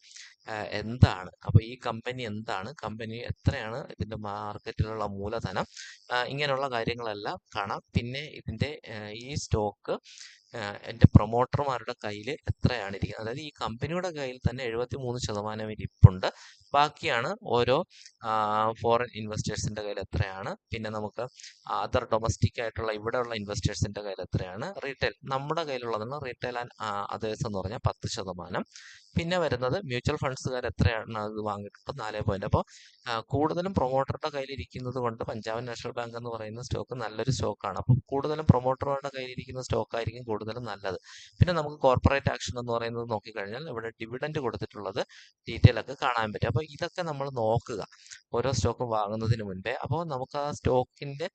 എന്താണ്? അപ്പോൾ ഈ കമ്പനി എന്താണ്? കമ്പനി എത്രയാണ്? ഇതിന്റെ മാർക്കറ്റിലുള്ള മൂലധനം ഇങ്ങനെയുള്ള കാര്യങ്ങളെല്ലാം കാണാം. പിന്നെ ഇതിന്റെ ഈ സ്റ്റോക്ക് എന്റെ പ്രൊമോട്ടർമാരുടെ കയ്യിൽ എത്രയാണ് ഇരിക്കുന്നത് അതായത് ഈ കമ്പനിയുടെ കയ്യിൽ തന്നെ എഴുപത്തി മൂന്ന് ശതമാനം ഇരിപ്പുണ്ട്. ബാക്കിയാണ് ഓരോ ഫോറിൻ ഇൻവെസ്റ്റേഴ്സിന്റെ കയ്യിൽ എത്രയാണ്? പിന്നെ നമുക്ക് അതർ ഡൊമസ്റ്റിക് ആയിട്ടുള്ള ഇവിടെയുള്ള ഇൻവെസ്റ്റേഴ്സിന്റെ കയ്യിൽ എത്രയാണ്? റീറ്റെയിൽ നമ്മുടെ കയ്യിലുള്ളതാണ് റീറ്റെയിൽ ആൻഡ് അതേഴ്സ് എന്ന് പറഞ്ഞാൽ പത്ത് ശതമാനം. പിന്നെ വരുന്നത് മ്യൂച്വൽ ഫണ്ട്സുകാർ എത്രയാണ്? അത് വാങ്ങിയിട്ടുള്ളത് നാല് പോയിന്റ് അപ്പോൾ കൂടുതലും പ്രൊമോട്ടറുടെ കയ്യിൽ ഇരിക്കുന്നത് കൊണ്ട് പഞ്ചാബ് നാഷണൽ ബാങ്ക് എന്ന് പറയുന്ന സ്റ്റോക്ക് നല്ലൊരു സ്റ്റോക്കാണ് അപ്പോൾ കൂടുതലും പ്രൊമോട്ടറുടെ കയ്യിലിരിക്കുന്ന സ്റ്റോക്കായിരിക്കും സ്റ്റോക്ക് കൂടുതലും നല്ലത്. പിന്നെ നമുക്ക് കോർപ്പറേറ്റ് ആക്ഷൻ എന്ന് പറയുന്നത് നോക്കിക്കഴിഞ്ഞാൽ ഇവിടെ ഡിവിഡൻഡ് കൊടുത്തിട്ടുള്ളത് ഡീറ്റെയിൽ ഒക്കെ കാണാൻ പറ്റും. അപ്പോൾ ഇതൊക്കെ നമ്മൾ നോക്കുക. ഓരോ സ്റ്റോക്ക് വാങ്ങുന്നതിന് മുൻപേ. അപ്പോൾ നമുക്ക് ആ സ്റ്റോക്കിന്റെ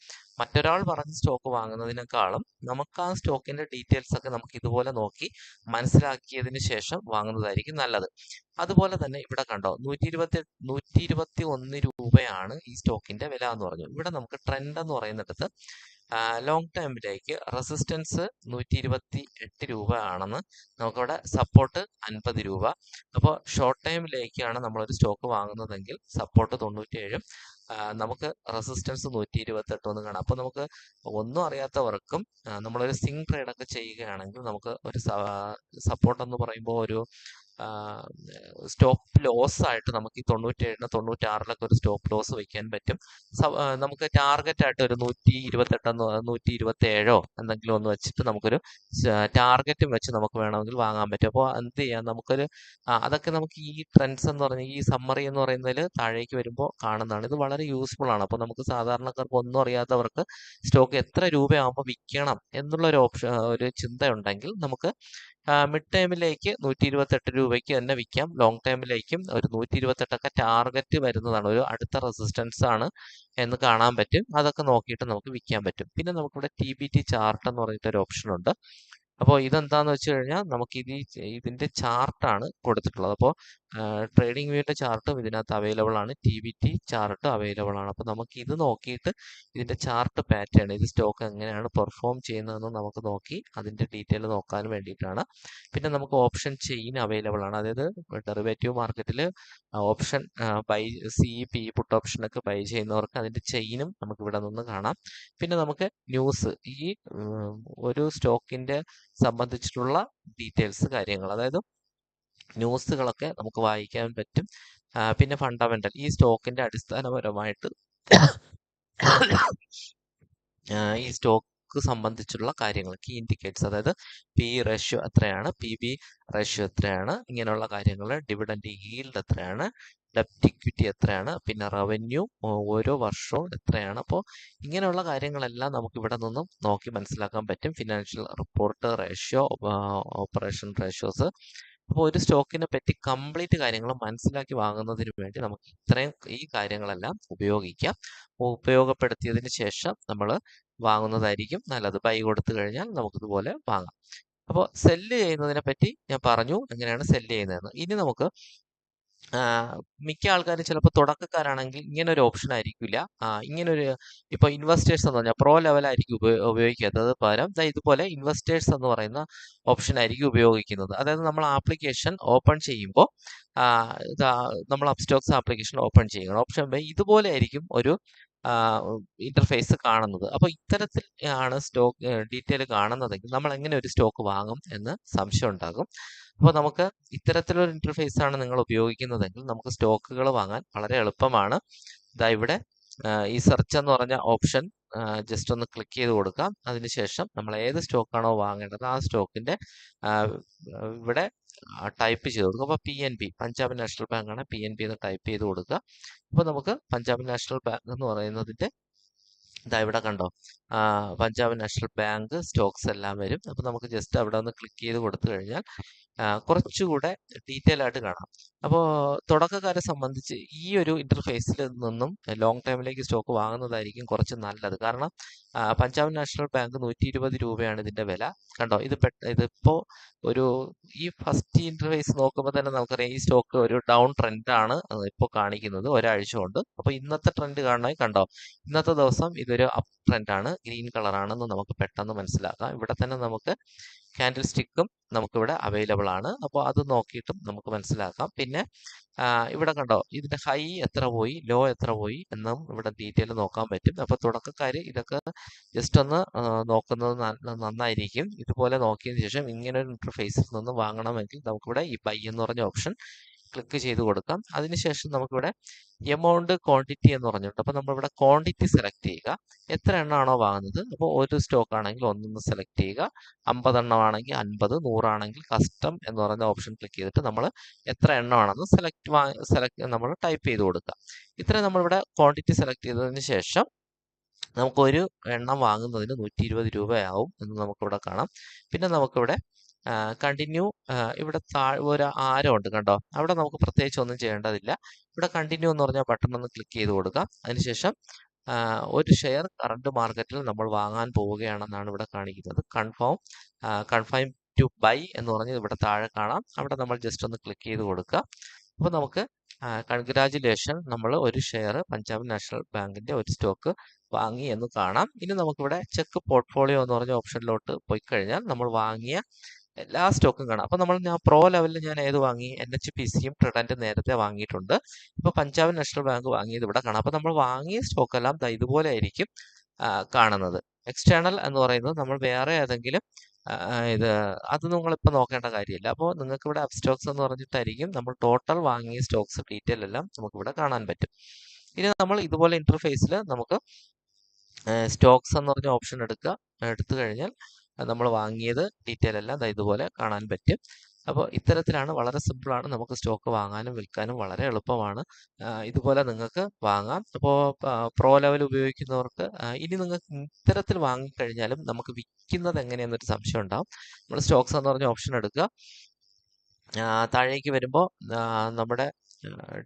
മറ്റൊരാൾ പറഞ്ഞ സ്റ്റോക്ക് വാങ്ങുന്നതിനേക്കാളും നമുക്ക് ആ സ്റ്റോക്കിന്റെ ഡീറ്റെയിൽസ് ഒക്കെ നമുക്ക് ഇതുപോലെ നോക്കി മനസ്സിലാക്കിയതിന് ശേഷം വാങ്ങുന്നതായിരിക്കും നല്ലത്. അതുപോലെ തന്നെ ഇവിടെ കണ്ടോ നൂറ്റി ഇരുപത്തി നൂറ്റി ഇരുപത്തി ഒന്ന് രൂപയാണ് ഈ സ്റ്റോക്കിന്റെ വില എന്ന് പറഞ്ഞു. ഇവിടെ നമുക്ക് ട്രെൻഡ് എന്ന് പറയുന്നിടത്ത് ലോങ് ടൈമിലേക്ക് റെസിസ്റ്റൻസ് നൂറ്റി ഇരുപത്തി എട്ട് രൂപ ആണെന്ന് നമുക്കവിടെ സപ്പോർട്ട് അൻപത് രൂപ. അപ്പോൾ ഷോർട്ട് ടൈമിലേക്കാണ് നമ്മളൊരു സ്റ്റോക്ക് വാങ്ങുന്നതെങ്കിൽ സപ്പോർട്ട് തൊണ്ണൂറ്റിയേഴും ആ, നമുക്ക് റെസിസ്റ്റൻസ് നൂറ്റി ഇരുപത്തി എട്ടും എന്ന് കാണാം. അപ്പോൾ നമുക്ക് ഒന്നും അറിയാത്തവർക്കും നമ്മളൊരു സിങ് ട്രേഡ് ഒക്കെ ചെയ്യുകയാണെങ്കിൽ നമുക്ക് ഒരു സപ്പോർട്ട് എന്ന് പറയുമ്പോൾ ഒരു സ്റ്റോപ്പ് ലോസ് ആയിട്ട് നമുക്ക് ഈ തൊണ്ണൂറ്റേഴിന് തൊണ്ണൂറ്റാറിലൊക്കെ ഒരു സ്റ്റോപ്പ് ലോസ് വെക്കാൻ പറ്റും. നമുക്ക് ടാർഗറ്റ് ആയിട്ട് ഒരു നൂറ്റി ഇരുപത്തെട്ടെന്നോ നൂറ്റി ഇരുപത്തി ഏഴോ എന്തെങ്കിലും ഒന്ന് വെച്ചിട്ട് നമുക്കൊരു ടാർഗറ്റും വെച്ച് നമുക്ക് വേണമെങ്കിൽ വാങ്ങാൻ പറ്റും. അപ്പോൾ എന്ത് ചെയ്യാം? നമുക്കൊരു അതൊക്കെ നമുക്ക് ഈ ട്രെൻഡ്സ് എന്ന് പറഞ്ഞ ഈ സമ്മറി എന്ന് പറയുന്നതിൽ താഴേക്ക് വരുമ്പോൾ കാണുന്നതാണ്. ഇത് വളരെ യൂസ്ഫുൾ ആണ്. അപ്പോൾ നമുക്ക് സാധാരണക്കാർക്ക് ഒന്നും അറിയാത്തവർക്ക് സ്റ്റോക്ക് എത്ര രൂപയാകുമ്പോൾ വിൽക്കണം എന്നുള്ള ഒരു ഓപ്ഷൻ ഒരു ചിന്ത ഉണ്ടെങ്കിൽ നമുക്ക് മിഡ് ടൈമിലേക്ക് നൂറ്റി ഇരുപത്തെട്ട് രൂപയ്ക്ക് തന്നെ വിൽക്കാം. ലോങ് ടൈമിലേക്കും ഒരു നൂറ്റി ഇരുപത്തെട്ടൊക്കെ ടാർഗറ്റ് വരുന്നതാണ്. ഒരു അടുത്ത റെസിസ്റ്റൻസ് ആണ് എന്ന് കാണാൻ പറ്റും. അതൊക്കെ നോക്കിയിട്ട് നമുക്ക് വിൽക്കാൻ പറ്റും. പിന്നെ നമുക്കിവിടെ ടി ബി ടി ചാർട്ട് എന്ന് പറഞ്ഞിട്ട് ഒരു ഓപ്ഷൻ ഉണ്ട്. അപ്പോൾ ഇതെന്താന്ന് വെച്ച് കഴിഞ്ഞാൽ നമുക്ക് ഇത് ഇതിന്റെ ചാർട്ടാണ് കൊടുത്തിട്ടുള്ളത്. അപ്പോൾ ട്രേഡിംഗ് വ്യൂവിന്റെ ചാർട്ടും ഇതിനകത്ത് അവൈലബിൾ ആണ് ടി വി ടി ചാർട്ടും അവൈലബിൾ ആണ് അപ്പോൾ നമുക്ക് ഇത് നോക്കിയിട്ട് ഇതിന്റെ ചാർട്ട് പാറ്റേൺ ഇത് സ്റ്റോക്ക് എങ്ങനെയാണ് പെർഫോം ചെയ്യുന്നതെന്ന് നമുക്ക് നോക്കി അതിന്റെ ഡീറ്റെയിൽ നോക്കാൻ വേണ്ടിയിട്ടാണ്. പിന്നെ നമുക്ക് ഓപ്ഷൻ ചെയിൻ അവൈലബിൾ ആണ് അതായത് ഡെറിവേറ്റീവ് മാർക്കറ്റിൽ option buy C P put ഓപ്ഷനൊക്കെ buy ചെയ്യുന്നവർക്ക് അതിന്റെ ചെയിനും നമുക്ക് ഇവിടെ നിന്ന് കാണാം. പിന്നെ നമുക്ക് ന്യൂസ് ഈ ഒരു സ്റ്റോക്കിന്റെ സംബന്ധിച്ചിട്ടുള്ള ഡീറ്റെയിൽസ് കാര്യങ്ങൾ. അതായത് ന്യൂസുകളൊക്കെ നമുക്ക് വായിക്കാൻ പറ്റും. പിന്നെ ഫണ്ടമെന്റൽ ഈ സ്റ്റോക്കിന്റെ അടിസ്ഥാനപരമായിട്ട് ഈ സ്റ്റോക്ക് സംബന്ധിച്ചുള്ള കാര്യങ്ങൾ കീ ഇൻഡിക്കേറ്റ്സ് അതായത് പി റേഷ്യോ എത്രയാണ്? പി ബി റേഷ്യോ എത്രയാണ്? ഇങ്ങനെയുള്ള കാര്യങ്ങൾ ഡിവിഡൻഡ് ഈൽഡ് എത്രയാണ്? ഡെപ്റ്റ് ഇക്വിറ്റി എത്രയാണ്? പിന്നെ റവന്യൂ ഓരോ വർഷവും എത്രയാണ്? അപ്പോൾ ഇങ്ങനെയുള്ള കാര്യങ്ങളെല്ലാം നമുക്ക് ഇവിടെ നിന്നും നോക്കി മനസ്സിലാക്കാൻ പറ്റും. Financial report ratio operation ratios അപ്പോൾ ഒരു സ്റ്റോക്കിനെ പറ്റി കംപ്ലീറ്റ് കാര്യങ്ങൾ മനസ്സിലാക്കി വാങ്ങുന്നതിന് വേണ്ടി നമുക്ക് ഇത്രയും ഈ കാര്യങ്ങളെല്ലാം ഉപയോഗിക്കാം. ഉപയോഗപ്പെടുത്തിയതിന് ശേഷം നമ്മൾ വാങ്ങുന്നതായിരിക്കും. നല്ലത് ബൈ കൊടുത്തു കഴിഞ്ഞാൽ നമുക്കിതുപോലെ വാങ്ങാം. അപ്പോൾ സെല്ല് ചെയ്യുന്നതിനെ പറ്റി ഞാൻ പറഞ്ഞു. എങ്ങനെയാണ് സെല്ല് ചെയ്യുന്നതെന്ന്. ഇനി നമുക്ക് മിക്ക ആൾക്കാരും ചിലപ്പോൾ തുടക്കക്കാരാണെങ്കിൽ ഇങ്ങനെ ഒരു ഓപ്ഷൻ ആയിരിക്കില്ല ഇങ്ങനൊരു ഇപ്പൊ ഇൻവെസ്റ്റേഴ്സ് എന്ന് പറഞ്ഞാൽ പ്രോ ലെവൽ ലെവലായിരിക്കും ഉപയോ- ഉപയോഗിക്കാത്തത് പകരം ഇതുപോലെ ഇൻവെസ്റ്റേഴ്സ് എന്ന് പറയുന്ന ഓപ്ഷൻ ആയിരിക്കും ഉപയോഗിക്കുന്നത്. അതായത് നമ്മൾ ആപ്ലിക്കേഷൻ ഓപ്പൺ ചെയ്യുമ്പോൾ നമ്മൾ അപ്സ്റ്റോക്സ് ആപ്ലിക്കേഷൻ ഓപ്പൺ ചെയ്യണം. ഓപ്ഷൻ ഇതുപോലെ ആയിരിക്കും ഒരു ഇന്റർഫേസ് കാണുന്നത്. അപ്പോൾ ഇത്തരത്തിൽ ആണ് സ്റ്റോക്ക് ഡീറ്റെയിൽ കാണുന്നതെങ്കിൽ നമ്മൾ എങ്ങനെ ഒരു സ്റ്റോക്ക് വാങ്ങും എന്ന് സംശയം ഉണ്ടാകും. അപ്പോൾ നമുക്ക് ഇത്തരത്തിലൊരു ഇന്റർഫേസ് ആണ് നിങ്ങൾ ഉപയോഗിക്കുന്നതെങ്കിൽ നമുക്ക് സ്റ്റോക്കുകൾ വാങ്ങാൻ വളരെ എളുപ്പമാണ്. ഇതാ ഇവിടെ ഈ സെർച്ച് എന്ന് പറഞ്ഞ ഓപ്ഷൻ ജസ്റ്റ് ഒന്ന് ക്ലിക്ക് ചെയ്ത് കൊടുക്കാം. അതിനുശേഷം നമ്മൾ ഏത് സ്റ്റോക്കാണോ വാങ്ങേണ്ടത് ആ സ്റ്റോക്കിന്റെ ഇവിടെ ടൈപ്പ് ചെയ്ത് കൊടുക്കുക. അപ്പോൾ P N B Punjab national bank ആണ് പി എൻ ബി എന്ന് ടൈപ്പ് ചെയ്ത് കൊടുക്കുക. അപ്പോൾ നമുക്ക് പഞ്ചാബ് നാഷണൽ ബാങ്ക് എന്ന് പറയുന്നതിന്റെ ഇതാ ഇവിടെ കണ്ടോ പഞ്ചാബ് നാഷണൽ ബാങ്ക് സ്റ്റോക്സ് എല്ലാം വരും. അപ്പോൾ നമുക്ക് ജസ്റ്റ് അവിടെ ഒന്ന് ക്ലിക്ക് ചെയ്ത് കൊടുത്തു കഴിഞ്ഞാൽ കുറച്ചുകൂടെ ഡീറ്റെയിൽ ആയിട്ട് കാണാം. അപ്പോൾ തുടക്കക്കാരെ സംബന്ധിച്ച് ഈ ഒരു ഇന്റർഫേസിൽ നിന്നും ലോങ് ടൈമിലേക്ക് സ്റ്റോക്ക് വാങ്ങുന്നതായിരിക്കും കുറച്ച് നല്ലത്. കാരണം പഞ്ചാബ് നാഷണൽ ബാങ്ക് നൂറ്റി ഇരുപത് രൂപയാണ് ഇതിന്റെ വില. കണ്ടോ? ഇത് ഇതിപ്പോ ഒരു ഈ ഫസ്റ്റ് ഇന്റർഫേസ് നോക്കുമ്പോൾ തന്നെ നമുക്കറിയാം ഈ സ്റ്റോക്ക് ഒരു ഡൗൺ ട്രെൻഡ് ആണ് ഇപ്പോൾ കാണിക്കുന്നത് ഒരാഴ്ച കൊണ്ട്. അപ്പോൾ ഇന്നത്തെ ട്രെൻഡ് കാണണമെങ്കിൽ കണ്ടോ? ഇന്നത്തെ ദിവസം ഇതൊരു അപ്പ് ട്രെൻഡ് ആണ്. ഗ്രീൻ കളർ ആണെന്ന് നമുക്ക് പെട്ടെന്ന് മനസ്സിലാക്കാം. ഇവിടെ തന്നെ നമുക്ക് കാൻഡിൽ സ്റ്റിക്കും നമുക്കിവിടെ അവൈലബിൾ ആണ്. അപ്പോൾ അത് നോക്കിയിട്ടും നമുക്ക് മനസ്സിലാക്കാം. പിന്നെ ഇവിടെ കണ്ടോ ഇതിന്റെ ഹൈ എത്ര പോയി ലോ എത്ര പോയി എന്നും ഇവിടെ ഡീറ്റെയിൽ നോക്കാൻ പറ്റും. അപ്പോൾ തുടക്കക്കാർ ഇതൊക്കെ ജസ്റ്റ് ഒന്ന് നോക്കുന്നത് നന്നായിരിക്കും. ഇതുപോലെ നോക്കിയതിന് ശേഷം ഇങ്ങനെ ഒരു ഇന്റർഫേസിൽ നിന്ന് വാങ്ങണമെങ്കിൽ നമുക്കിവിടെ ഈ ബൈ എന്ന് പറഞ്ഞ ഓപ്ഷൻ ക്ലിക്ക് ചെയ്ത് കൊടുക്കാം. അതിനുശേഷം നമുക്കിവിടെ എമൗണ്ട് ക്വാണ്ടിറ്റി എന്ന് പറഞ്ഞിട്ട് അപ്പോൾ നമ്മളിവിടെ ക്വാണ്ടിറ്റി സെലക്ട് ചെയ്യുക. എത്ര എണ്ണമാണോ വാങ്ങുന്നത്? അപ്പോൾ ഒരു സ്റ്റോക്ക് ആണെങ്കിൽ ഒന്നൊന്ന് സെലക്ട് ചെയ്യുക. അമ്പതെണ്ണം ആണെങ്കിൽ അൻപത് നൂറാണെങ്കിൽ കസ്റ്റം എന്ന് പറയുന്ന ഓപ്ഷൻ ക്ലിക്ക് ചെയ്തിട്ട് നമ്മൾ എത്ര എണ്ണമാണെന്ന് സെലക്ട് സെലക്ട് നമ്മൾ ടൈപ്പ് ചെയ്ത് കൊടുക്കുക. ഇത്രയും നമ്മളിവിടെ ക്വാണ്ടിറ്റി സെലക്ട് ചെയ്തതിന് ശേഷം നമുക്കൊരു എണ്ണം വാങ്ങുന്നതിന് നൂറ്റി ഇരുപത് രൂപയാവും എന്ന് നമുക്കിവിടെ കാണാം. പിന്നെ നമുക്കിവിടെ കണ്ടിന്യൂ ഇവിടെ താഴെ ഒരു ആരോ ഉണ്ട് കണ്ടോ? അവിടെ നമുക്ക് പ്രത്യേകിച്ച് ഒന്നും ചെയ്യേണ്ടതില്ല. ഇവിടെ കണ്ടിന്യൂ എന്ന് പറഞ്ഞ ബട്ടൺ ഒന്ന് ക്ലിക്ക് ചെയ്ത് കൊടുക്കുക അതിനുശേഷം ഒരു ഷെയർ കറണ്ട് മാർക്കറ്റിൽ നമ്മൾ വാങ്ങാൻ പോവുകയാണെന്നാണ് ഇവിടെ കാണിക്കുന്നത്. കൺഫേം കൺഫേം ടു ബൈ എന്ന് പറഞ്ഞ് ഇവിടെ താഴെ കാണാം. അവിടെ നമ്മൾ ജസ്റ്റ് ഒന്ന് ക്ലിക്ക് ചെയ്ത് കൊടുക്കുക. അപ്പോൾ നമുക്ക് കൺഗ്രാജുലേഷൻ നമ്മൾ ഒരു ഷെയർ പഞ്ചാബ് നാഷണൽ ബാങ്കിന്റെ ഒരു സ്റ്റോക്ക് വാങ്ങി എന്ന് കാണാം. ഇനി നമുക്കിവിടെ ചെക്ക് പോർട്ട്ഫോളിയോ എന്ന് പറഞ്ഞ ഓപ്ഷനിലോട്ട് പോയി കഴിഞ്ഞാൽ നമ്മൾ വാങ്ങിയ എല്ലാ സ്റ്റോക്കും കാണാം. അപ്പോൾ നമ്മൾ ഞാൻ പ്രോ ലെവലിൽ ഞാൻ ഏത് വാങ്ങി? എൻ എച്ച് പി സിയും ട്രിഡന്റ് നേരത്തെ വാങ്ങിയിട്ടുണ്ട്. ഇപ്പോൾ പഞ്ചാബ് നാഷണൽ ബാങ്ക് വാങ്ങിയത് ഇവിടെ കാണാം. അപ്പോൾ നമ്മൾ വാങ്ങിയ സ്റ്റോക്ക് എല്ലാം ഇതുപോലെ ആയിരിക്കും കാണുന്നത്. എക്സ്റ്റേണൽ എന്ന് പറയുന്നത് നമ്മൾ വേറെ ഏതെങ്കിലും ഇത് അത് നിങ്ങൾ നിങ്ങളിപ്പോൾ നോക്കേണ്ട കാര്യമില്ല. അപ്പോൾ നിങ്ങൾക്ക് ഇവിടെ അപ് സ്റ്റോക്സ് എന്ന് പറഞ്ഞിട്ടായിരിക്കും നമ്മൾ ടോട്ടൽ വാങ്ങിയ സ്റ്റോക്സ് ഡീറ്റെയിൽ എല്ലാം നമുക്ക് ഇവിടെ കാണാൻ പറ്റും. ഇനി നമ്മൾ ഇതുപോലെ ഇന്റർഫേസിൽ നമുക്ക് സ്റ്റോക്സ് എന്ന് പറഞ്ഞ ഓപ്ഷൻ എടുക്കുക. എടുത്തു കഴിഞ്ഞാൽ നമ്മൾ വാങ്ങിയത് ഡീറ്റെയിൽ എല്ലാം ഇതുപോലെ കാണാൻ പറ്റും. അപ്പോൾ ഇത്തരത്തിലാണ് വളരെ സിമ്പിളാണ് നമുക്ക് സ്റ്റോക്ക് വാങ്ങാനും വിൽക്കാനും വളരെ എളുപ്പമാണ്. ഇതുപോലെ നിങ്ങൾക്ക് വാങ്ങാം. അപ്പോൾ പ്രോ ലെവൽ ഉപയോഗിക്കുന്നവർക്ക് ഇനി നിങ്ങൾക്ക് ഇത്തരത്തിൽ വാങ്ങിക്കഴിഞ്ഞാലും നമുക്ക് വിൽക്കുന്നത് എങ്ങനെയെന്നൊരു സംശയം ഉണ്ടാവും. നമ്മൾ സ്റ്റോക്സ് എന്ന് പറഞ്ഞ ഓപ്ഷൻ എടുക്കുക. താഴേക്ക് വരുമ്പോൾ നമ്മുടെ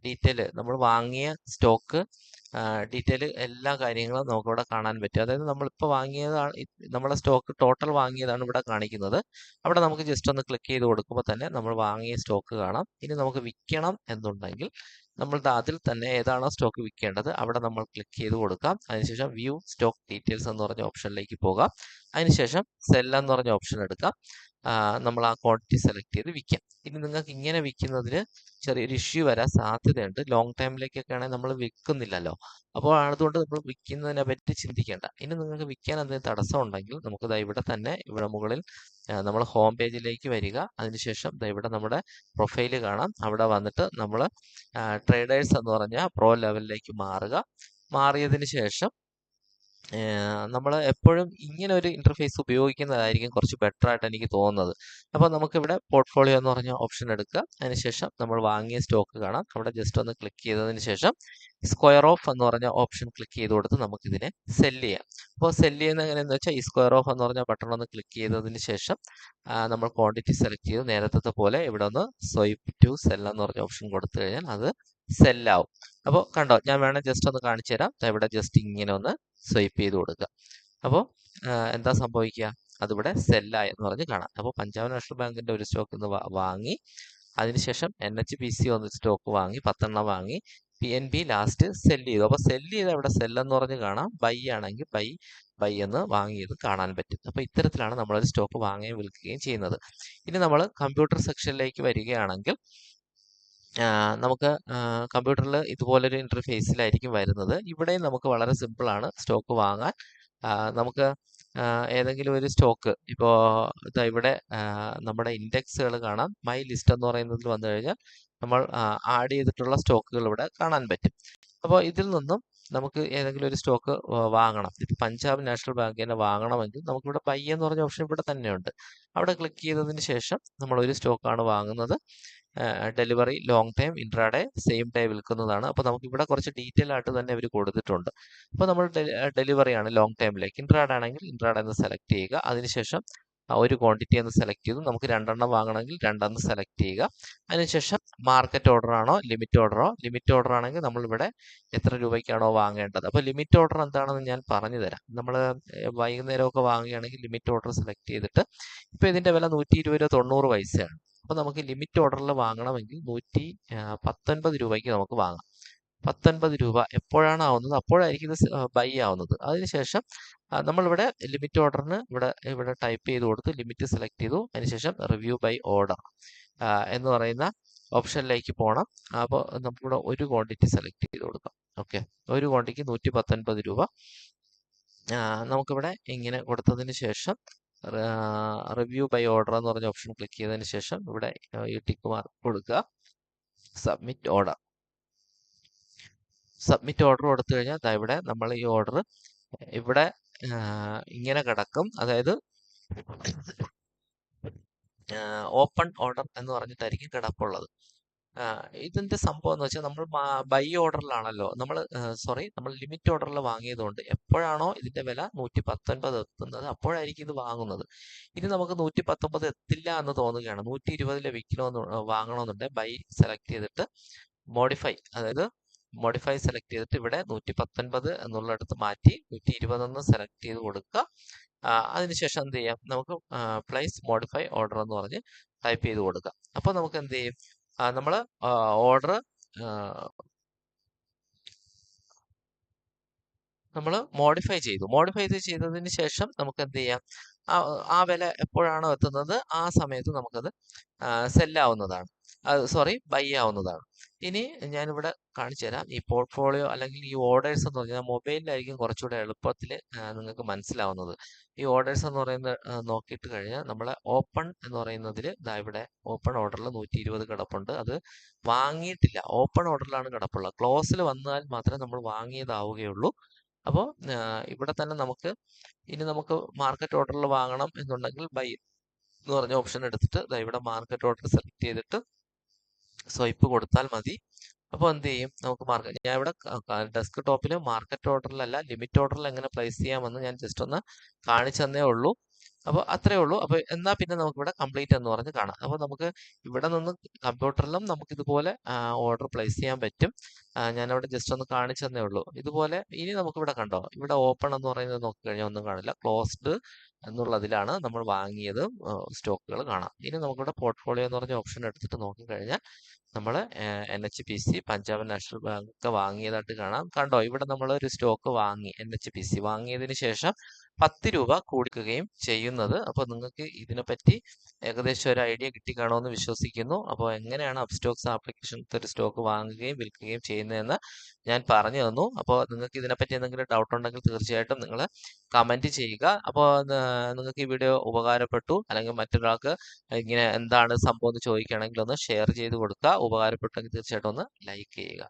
ഡീറ്റെയിൽ നമ്മൾ വാങ്ങിയ സ്റ്റോക്ക് ഡീറ്റെയിൽ എല്ലാ കാര്യങ്ങളും നമുക്കിവിടെ കാണാൻ പറ്റും. അതായത് നമ്മളിപ്പോൾ വാങ്ങിയതാണ് നമ്മുടെ സ്റ്റോക്ക് ടോട്ടൽ വാങ്ങിയതാണ് ഇവിടെ കാണിക്കുന്നത്. അവിടെ നമുക്ക് ജസ്റ്റ് ഒന്ന് ക്ലിക്ക് ചെയ്ത് കൊടുക്കുമ്പോൾ തന്നെ നമ്മൾ വാങ്ങിയ സ്റ്റോക്ക് കാണാം. ഇനി നമുക്ക് വിൽക്കണം എന്നുണ്ടെങ്കിൽ നമ്മൾ അതിൽ തന്നെ ഏതാണോ സ്റ്റോക്ക് വിൽക്കേണ്ടത് അവിടെ നമ്മൾ ക്ലിക്ക് ചെയ്ത് കൊടുക്കാം. അതിനുശേഷം വ്യൂ സ്റ്റോക്ക് ഡീറ്റെയിൽസ് എന്ന് പറഞ്ഞ ഓപ്ഷനിലേക്ക് പോകാം. അതിനുശേഷം സെല്ല എന്ന് പറഞ്ഞ ഓപ്ഷൻ എടുക്കാം. നമ്മൾ ആ ക്വാണ്ടിറ്റി സെലക്ട് ചെയ്ത് വിൽക്കാം ഇനി നിങ്ങൾക്ക് ഇങ്ങനെ വിൽക്കുന്നതിന് ചെറിയൊരു ഇഷ്യൂ വരാൻ സാധ്യതയുണ്ട്. ലോങ് ടൈമിലേക്കൊക്കെ ആണെങ്കിൽ നമ്മൾ വിൽക്കുന്നില്ലല്ലോ. അപ്പോൾ അതുകൊണ്ട് നമ്മൾ വിൽക്കുന്നതിനെ പറ്റി ചിന്തിക്കേണ്ട. ഇനി നിങ്ങൾക്ക് വിൽക്കാൻ എന്തെങ്കിലും തടസ്സം ഉണ്ടെങ്കിൽ നമുക്ക് ദാ ഇവിടെ തന്നെ ഇവിടെ മുകളിൽ നമ്മൾ ഹോം പേജിലേക്ക് വരിക. അതിനുശേഷം ദാ ഇവിടെ നമ്മുടെ പ്രൊഫൈൽ കാണാം. അവിടെ വന്നിട്ട് നമ്മൾ ട്രേഡേഴ്സ് എന്ന് പറഞ്ഞ പ്രോ ലെവലിലേക്ക് മാറുക. മാറിയതിന് ശേഷം നമ്മൾ എപ്പോഴും ഇങ്ങനെ ഒരു ഇന്റർഫേസ് ഉപയോഗിക്കുന്നതായിരിക്കും കുറച്ച് ബെറ്റർ ആയിട്ട് എനിക്ക് തോന്നുന്നത്. അപ്പോൾ നമുക്കിവിടെ പോർട്ട്ഫോളിയോ എന്ന് പറഞ്ഞ ഓപ്ഷൻ എടുക്കുക. അതിനുശേഷം നമ്മൾ വാങ്ങിയ സ്റ്റോക്ക് കാണാം. അവിടെ ജസ്റ്റ് ഒന്ന് ക്ലിക്ക് ചെയ്തതിന് ശേഷം സ്ക്വയർ ഓഫ് എന്ന് പറഞ്ഞ ഓപ്ഷൻ ക്ലിക്ക് ചെയ്ത് കൊടുത്ത് നമുക്കിതിനെ സെൽ ചെയ്യാം. അപ്പോൾ സെൽ ചെയ്യുന്ന എങ്ങനെയെന്ന് വെച്ചാൽ ഈ സ്ക്വയർ ഓഫ് എന്ന് പറഞ്ഞ ബട്ടൺ ഒന്ന് ക്ലിക്ക് ചെയ്തതിന് ശേഷം നമ്മൾ ക്വാണ്ടിറ്റി സെലക്ട് ചെയ്ത്. നേരത്തെ പോലെ ഇവിടെ ഒന്ന് സ്വൈപ്പ് ടു സെൽ എന്ന് പറഞ്ഞ ഓപ്ഷൻ കൊടുത്തു കഴിഞ്ഞാൽ അത് സെല്ലാവും അപ്പോൾ കണ്ടോ ഞാൻ വേണേൽ ജസ്റ്റ് ഒന്ന് കാണിച്ചു തരാം. ഇവിടെ ജസ്റ്റ് ഇങ്ങനെ ഒന്ന് സ്വൈപ്പ് ചെയ്ത് കൊടുക്കുക. അപ്പോൾ എന്താ സംഭവിക്കുക? അതിവിടെ സെല്ലായി എന്ന് പറഞ്ഞ് കാണാം. അപ്പോൾ പഞ്ചാബ് നാഷണൽ ബാങ്കിന്റെ ഒരു സ്റ്റോക്ക് ഇന്ന് വാങ്ങി. അതിനുശേഷം എൻ എച്ച് പി സി ഒന്ന് സ്റ്റോക്ക് വാങ്ങി പത്തെണ്ണം വാങ്ങി. P N B last sell ചെയ്തു. അപ്പോൾ സെല്ല് ചെയ്ത് അവിടെ സെല്ലെന്ന് പറഞ്ഞ് കാണാം. ബൈ ആണെങ്കിൽ ബൈ ബൈ എന്ന് വാങ്ങിയത് കാണാൻ പറ്റും. അപ്പോൾ ഇത്തരത്തിലാണ് നമ്മളൊരു സ്റ്റോക്ക് വാങ്ങുകയും വിൽക്കുകയും ചെയ്യുന്നത്. ഇനി നമ്മൾ കമ്പ്യൂട്ടർ സെക്ഷനിലേക്ക് വരികയാണെങ്കിൽ നമുക്ക് കമ്പ്യൂട്ടറിൽ ഇതുപോലൊരു ഇന്റർഫേസിലായിരിക്കും വരുന്നത്. ഇവിടെയും നമുക്ക് വളരെ സിമ്പിളാണ്. സ്റ്റോക്ക് വാങ്ങാൻ. നമുക്ക് ഏതെങ്കിലും ഒരു സ്റ്റോക്ക്. ഇപ്പോൾ ഇതാ ഇവിടെ നമ്മുടെ ഇൻഡെക്സുകൾ കാണാം. മൈ ലിസ്റ്റ് എന്ന് പറയുന്നതിൽ വന്നു കഴിഞ്ഞാൽ നമ്മൾ ആഡ് ചെയ്തിട്ടുള്ള സ്റ്റോക്കുകൾ ഇവിടെ കാണാൻ പറ്റും. അപ്പോൾ ഇതിൽ നിന്നും നമുക്ക് ഏതെങ്കിലും ഒരു സ്റ്റോക്ക് വാങ്ങണം. ഇത് പഞ്ചാബ് നാഷണൽ ബാങ്ക് തന്നെ വാങ്ങണമെങ്കിൽ നമുക്കിവിടെ ബൈ എന്ന് പറഞ്ഞ ഓപ്ഷൻ ഇവിടെ തന്നെയുണ്ട്. അവിടെ ക്ലിക്ക് ചെയ്തതിന് ശേഷം നമ്മൾ ഒരു സ്റ്റോക്കാണ് വാങ്ങുന്നത്. Delivery long time intraday same day വിൽക്കുന്നതാണ്. അപ്പോൾ നമുക്ക് ഇവിടെ കുറച്ച് ഡീറ്റെയിൽ ആയിട്ട് തന്നെ അവർ കൊടുത്തിട്ടുണ്ട്. അപ്പോൾ നമ്മൾ ഡെലിവറി ആണ് ലോങ് ടൈമിലേക്ക്. ഇൻട്രാഡ് ആണെങ്കിൽ ഇൻട്രാഡ് എന്ന് സെലക്ട് ചെയ്യുക. അതിനുശേഷം ഒരു ക്വാണ്ടിറ്റി എന്ന് സെലക്ട് ചെയ്തു. നമുക്ക് രണ്ടെണ്ണം വാങ്ങണമെങ്കിൽ രണ്ടെണ്ണം സെലക്ട് ചെയ്യുക. അതിനുശേഷം മാർക്കറ്റ് ഓർഡർ ആണോ ലിമിറ്റ് ഓർഡറോ ലിമിറ്റ് ഓർഡർ ആണെങ്കിൽ നമ്മൾ ഇവിടെ എത്ര രൂപയ്ക്കാണോ വാങ്ങേണ്ടത്. അപ്പോൾ ലിമിറ്റ് ഓർഡർ എന്താണെന്ന് ഞാൻ പറഞ്ഞു തരാം. നമ്മൾ വൈകുന്നേരമൊക്കെ വാങ്ങുകയാണെങ്കിൽ ലിമിറ്റ് ഓർഡർ സെലക്ട് ചെയ്തിട്ട് ഇപ്പോൾ ഇതിന്റെ വില നൂറ്റി ഇരുപത് രൂപ തൊണ്ണൂറ് പൈസയാണ്. അപ്പോൾ നമുക്ക് ലിമിറ്റ് ഓർഡറിൽ വാങ്ങണമെങ്കിൽ നൂറ്റി പത്തൊൻപത് രൂപയ്ക്ക് നമുക്ക് വാങ്ങാം. പത്തൊൻപത് രൂപ എപ്പോഴാണ് ആവുന്നത്? അപ്പോഴായിരിക്കും ഇത് ബൈ ആവുന്നത്. അതിനുശേഷം നമ്മളിവിടെ ലിമിറ്റ് ഓർഡറിന് ഇവിടെ ഇവിടെ ടൈപ്പ് ചെയ്ത് കൊടുത്ത് ലിമിറ്റ് സെലക്ട് ചെയ്തു. അതിനുശേഷം റിവ്യൂ ബൈ ഓർഡർ എന്ന് പറയുന്ന ഓപ്ഷനിലേക്ക് പോകണം അപ്പോൾ നമുക്കിവിടെ ഒരു ക്വാണ്ടിറ്റി സെലക്ട് ചെയ്ത് കൊടുക്കാം. ഓക്കെ ഒരു ക്വാണ്ടിറ്റിക്ക് നൂറ്റി രൂപ. നമുക്കിവിടെ ഇങ്ങനെ കൊടുത്തതിന് ശേഷം റിവ്യൂ ബൈ ഓർഡർ എന്ന് പറഞ്ഞ ഓപ്ഷൻ ക്ലിക്ക് ചെയ്തതിന് ശേഷം ഇവിടെ ഈ ടിക്ക് മാർക്ക് കൊടുക്കുക. Submit order. സബ്മിറ്റ് ഓർഡർ കൊടുത്തു കഴിഞ്ഞാൽ ഇവിടെ നമ്മൾ ഈ ഓർഡർ ഇവിടെ ഇങ്ങനെ കിടക്കും. അതായത് ഓപ്പൺ ഓർഡർ എന്ന് പറഞ്ഞിട്ടായിരിക്കും കിടപ്പുള്ളത്. ഇതിന്റെ സംഭവം എന്ന് വെച്ചാൽ നമ്മൾ ബൈ ഓർഡറിലാണല്ലോ. നമ്മൾ സോറി നമ്മൾ ലിമിറ്റ് ഓർഡറിൽ വാങ്ങിയതുകൊണ്ട് എപ്പോഴാണോ ഇതിന്റെ വില നൂറ്റി പത്തൊൻപത് എത്തുന്നത് അപ്പോഴായിരിക്കും ഇത് വാങ്ങുന്നത്. ഇനി നമുക്ക് നൂറ്റി പത്തൊമ്പത് എത്തില്ല എന്ന് തോന്നുകയാണ്. നൂറ്റി ഇരുപതിലെ വിൽക്കണമെന്ന് വാങ്ങണമെന്നുണ്ടെങ്കിൽ ബൈ സെലക്ട് ചെയ്തിട്ട് മോഡിഫൈ അതായത് മോഡിഫൈ സെലക്ട് ചെയ്തിട്ട് ഇവിടെ നൂറ്റി പത്തൊൻപത് എന്നുള്ളിടത്ത് മാറ്റി നൂറ്റി ഇരുപതെന്ന് സെലക്ട് ചെയ്ത് കൊടുക്കുക അതിനുശേഷം എന്ത് ചെയ്യാം? നമുക്ക് പ്ലേസ് മോഡിഫൈ ഓർഡർ എന്ന് പറഞ്ഞ് ടൈപ്പ് ചെയ്ത് കൊടുക്കാം. അപ്പോൾ നമുക്ക് എന്ത് ചെയ്യും? നമ്മൾ ഓർഡർ നമ്മൾ മോഡിഫൈ ചെയ്തു. മോഡിഫൈ ചെയ്തതിന് ശേഷം നമുക്ക് എന്ത് ചെയ്യാം? ആ വില എപ്പോഴാണോ എത്തുന്നത് ആ സമയത്ത് നമുക്കത് സെല്ലാവുന്നതാണ്. സോറി ബൈ ആവുന്നതാണ്. ഇനി ഞാനിവിടെ കാണിച്ചു തരാം. ഈ പോർട്ട്ഫോളിയോ അല്ലെങ്കിൽ ഈ ഓർഡേഴ്സ് എന്ന് പറഞ്ഞാൽ മൊബൈലിലായിരിക്കും കുറച്ചുകൂടെ എളുപ്പത്തിൽ നിങ്ങൾക്ക് മനസ്സിലാവുന്നത്. ഈ ഓർഡേഴ്സ് എന്ന് പറയുന്നത് നോക്കിയിട്ട് കഴിഞ്ഞാൽ നമ്മളെ ഓപ്പൺ എന്ന് പറയുന്നതിൽ ഇതാ ഇവിടെ ഓപ്പൺ ഓർഡറിൽ നൂറ്റി ഇരുപത് കിടപ്പുണ്ട്. അത് വാങ്ങിയിട്ടില്ല. ഓപ്പൺ ഓർഡറിലാണ് കിടപ്പുള്ളത്. ക്ലോസിൽ വന്നാൽ മാത്രമേ നമ്മൾ വാങ്ങിയതാവുകയുള്ളൂ. അപ്പോൾ ഇവിടെ തന്നെ നമുക്ക് ഇനി നമുക്ക് മാർക്കറ്റ് ഓർഡറിൽ വാങ്ങണം എന്നുണ്ടെങ്കിൽ ബൈ എന്ന് പറഞ്ഞ ഓപ്ഷൻ എടുത്തിട്ട് ഇവിടെ മാർക്കറ്റ് ഓർഡർ സെലക്ട് ചെയ്തിട്ട് സ്വൈപ്പ് കൊടുത്താൽ മതി. അപ്പോൾ എന്ത് ചെയ്യും? നമുക്ക് മാർക്കറ്റ് ഞാൻ ഇവിടെ ഡെസ്ക് ടോപ്പിൽ മാർക്കറ്റ് ഓർഡറിലല്ല ലിമിറ്റ് ഓർഡറിൽ എങ്ങനെ പ്ലേസ് ചെയ്യാമെന്ന് ഞാൻ ജസ്റ്റ് ഒന്ന് കാണിച്ചു തന്നേ ഉള്ളൂ. അപ്പോൾ അത്രേ ഉള്ളൂ. അപ്പോൾ എന്നാൽ പിന്നെ നമുക്ക് ഇവിടെ കംപ്ലീറ്റ് എന്ന് പറഞ്ഞ് കാണാം. അപ്പോൾ നമുക്ക് ഇവിടെ നിന്ന് കമ്പ്യൂട്ടറിലും നമുക്ക് ഇതുപോലെ ഓർഡർ പ്ലേസ് ചെയ്യാൻ പറ്റും. ഞാനവിടെ ജസ്റ്റ് ഒന്ന് കാണിച്ചു തന്നേ ഉള്ളൂ. ഇതുപോലെ ഇനി നമുക്ക് ഇവിടെ കണ്ടോ? ഇവിടെ ഓപ്പൺ എന്ന് പറയുന്നത് നോക്കി കഴിഞ്ഞാൽ ഒന്നും കാണില്ല. ക്ലോസ്ഡ് എന്നുള്ളതിലാണ് നമ്മൾ വാങ്ങിയത് സ്റ്റോക്കുകൾ കാണാം. ഇനി നമുക്കിവിടെ പോർട്ട്ഫോളിയോ എന്ന് പറഞ്ഞ ഓപ്ഷൻ എടുത്തിട്ട് നോക്കിക്കഴിഞ്ഞാൽ നമ്മൾ N H P C Punjab national bank ഒക്കെ വാങ്ങിയതായിട്ട് കാണാം. കണ്ടോ? ഇവിടെ നമ്മൾ ഒരു സ്റ്റോക്ക് വാങ്ങി എൻ എച്ച് പി സി വാങ്ങിയതിന് ശേഷം പത്ത് രൂപ കൂടിക്കുകയും ചെയ്യുന്നത്. അപ്പോൾ നിങ്ങൾക്ക് ഇതിനെപ്പറ്റി ഏകദേശം ഒരു ഐഡിയ കിട്ടിക്കാണുമെന്ന് വിശ്വസിക്കുന്നു. അപ്പോൾ എങ്ങനെയാണ് അപ്സ്റ്റോക്സ് ആപ്ലിക്കേഷനത്തെ ഒരു സ്റ്റോക്ക് വാങ്ങുകയും വിൽക്കുകയും ചെയ്യുന്നതെന്ന് ഞാൻ പറഞ്ഞു തന്നു. അപ്പോൾ നിങ്ങൾക്ക് ഇതിനെപ്പറ്റി എന്തെങ്കിലും ഡൗട്ട് ഉണ്ടെങ്കിൽ തീർച്ചയായിട്ടും നിങ്ങൾ കമന്റ് ചെയ്യുക. അപ്പോൾ നിങ്ങൾക്ക് ഈ വീഡിയോ ഉപകാരപ്പെട്ടു. അല്ലെങ്കിൽ മറ്റൊരാൾക്ക് ഇങ്ങനെ എന്താണ് സംഭവം എന്ന് ചോദിക്കുകയാണെങ്കിൽ ഒന്ന് ഷെയർ ചെയ്ത് കൊടുക്കുക. ഉപകാരപ്പെട്ടെങ്കിൽ തീർച്ചയായിട്ടും ഒന്ന് ലൈക്ക് ചെയ്യുക.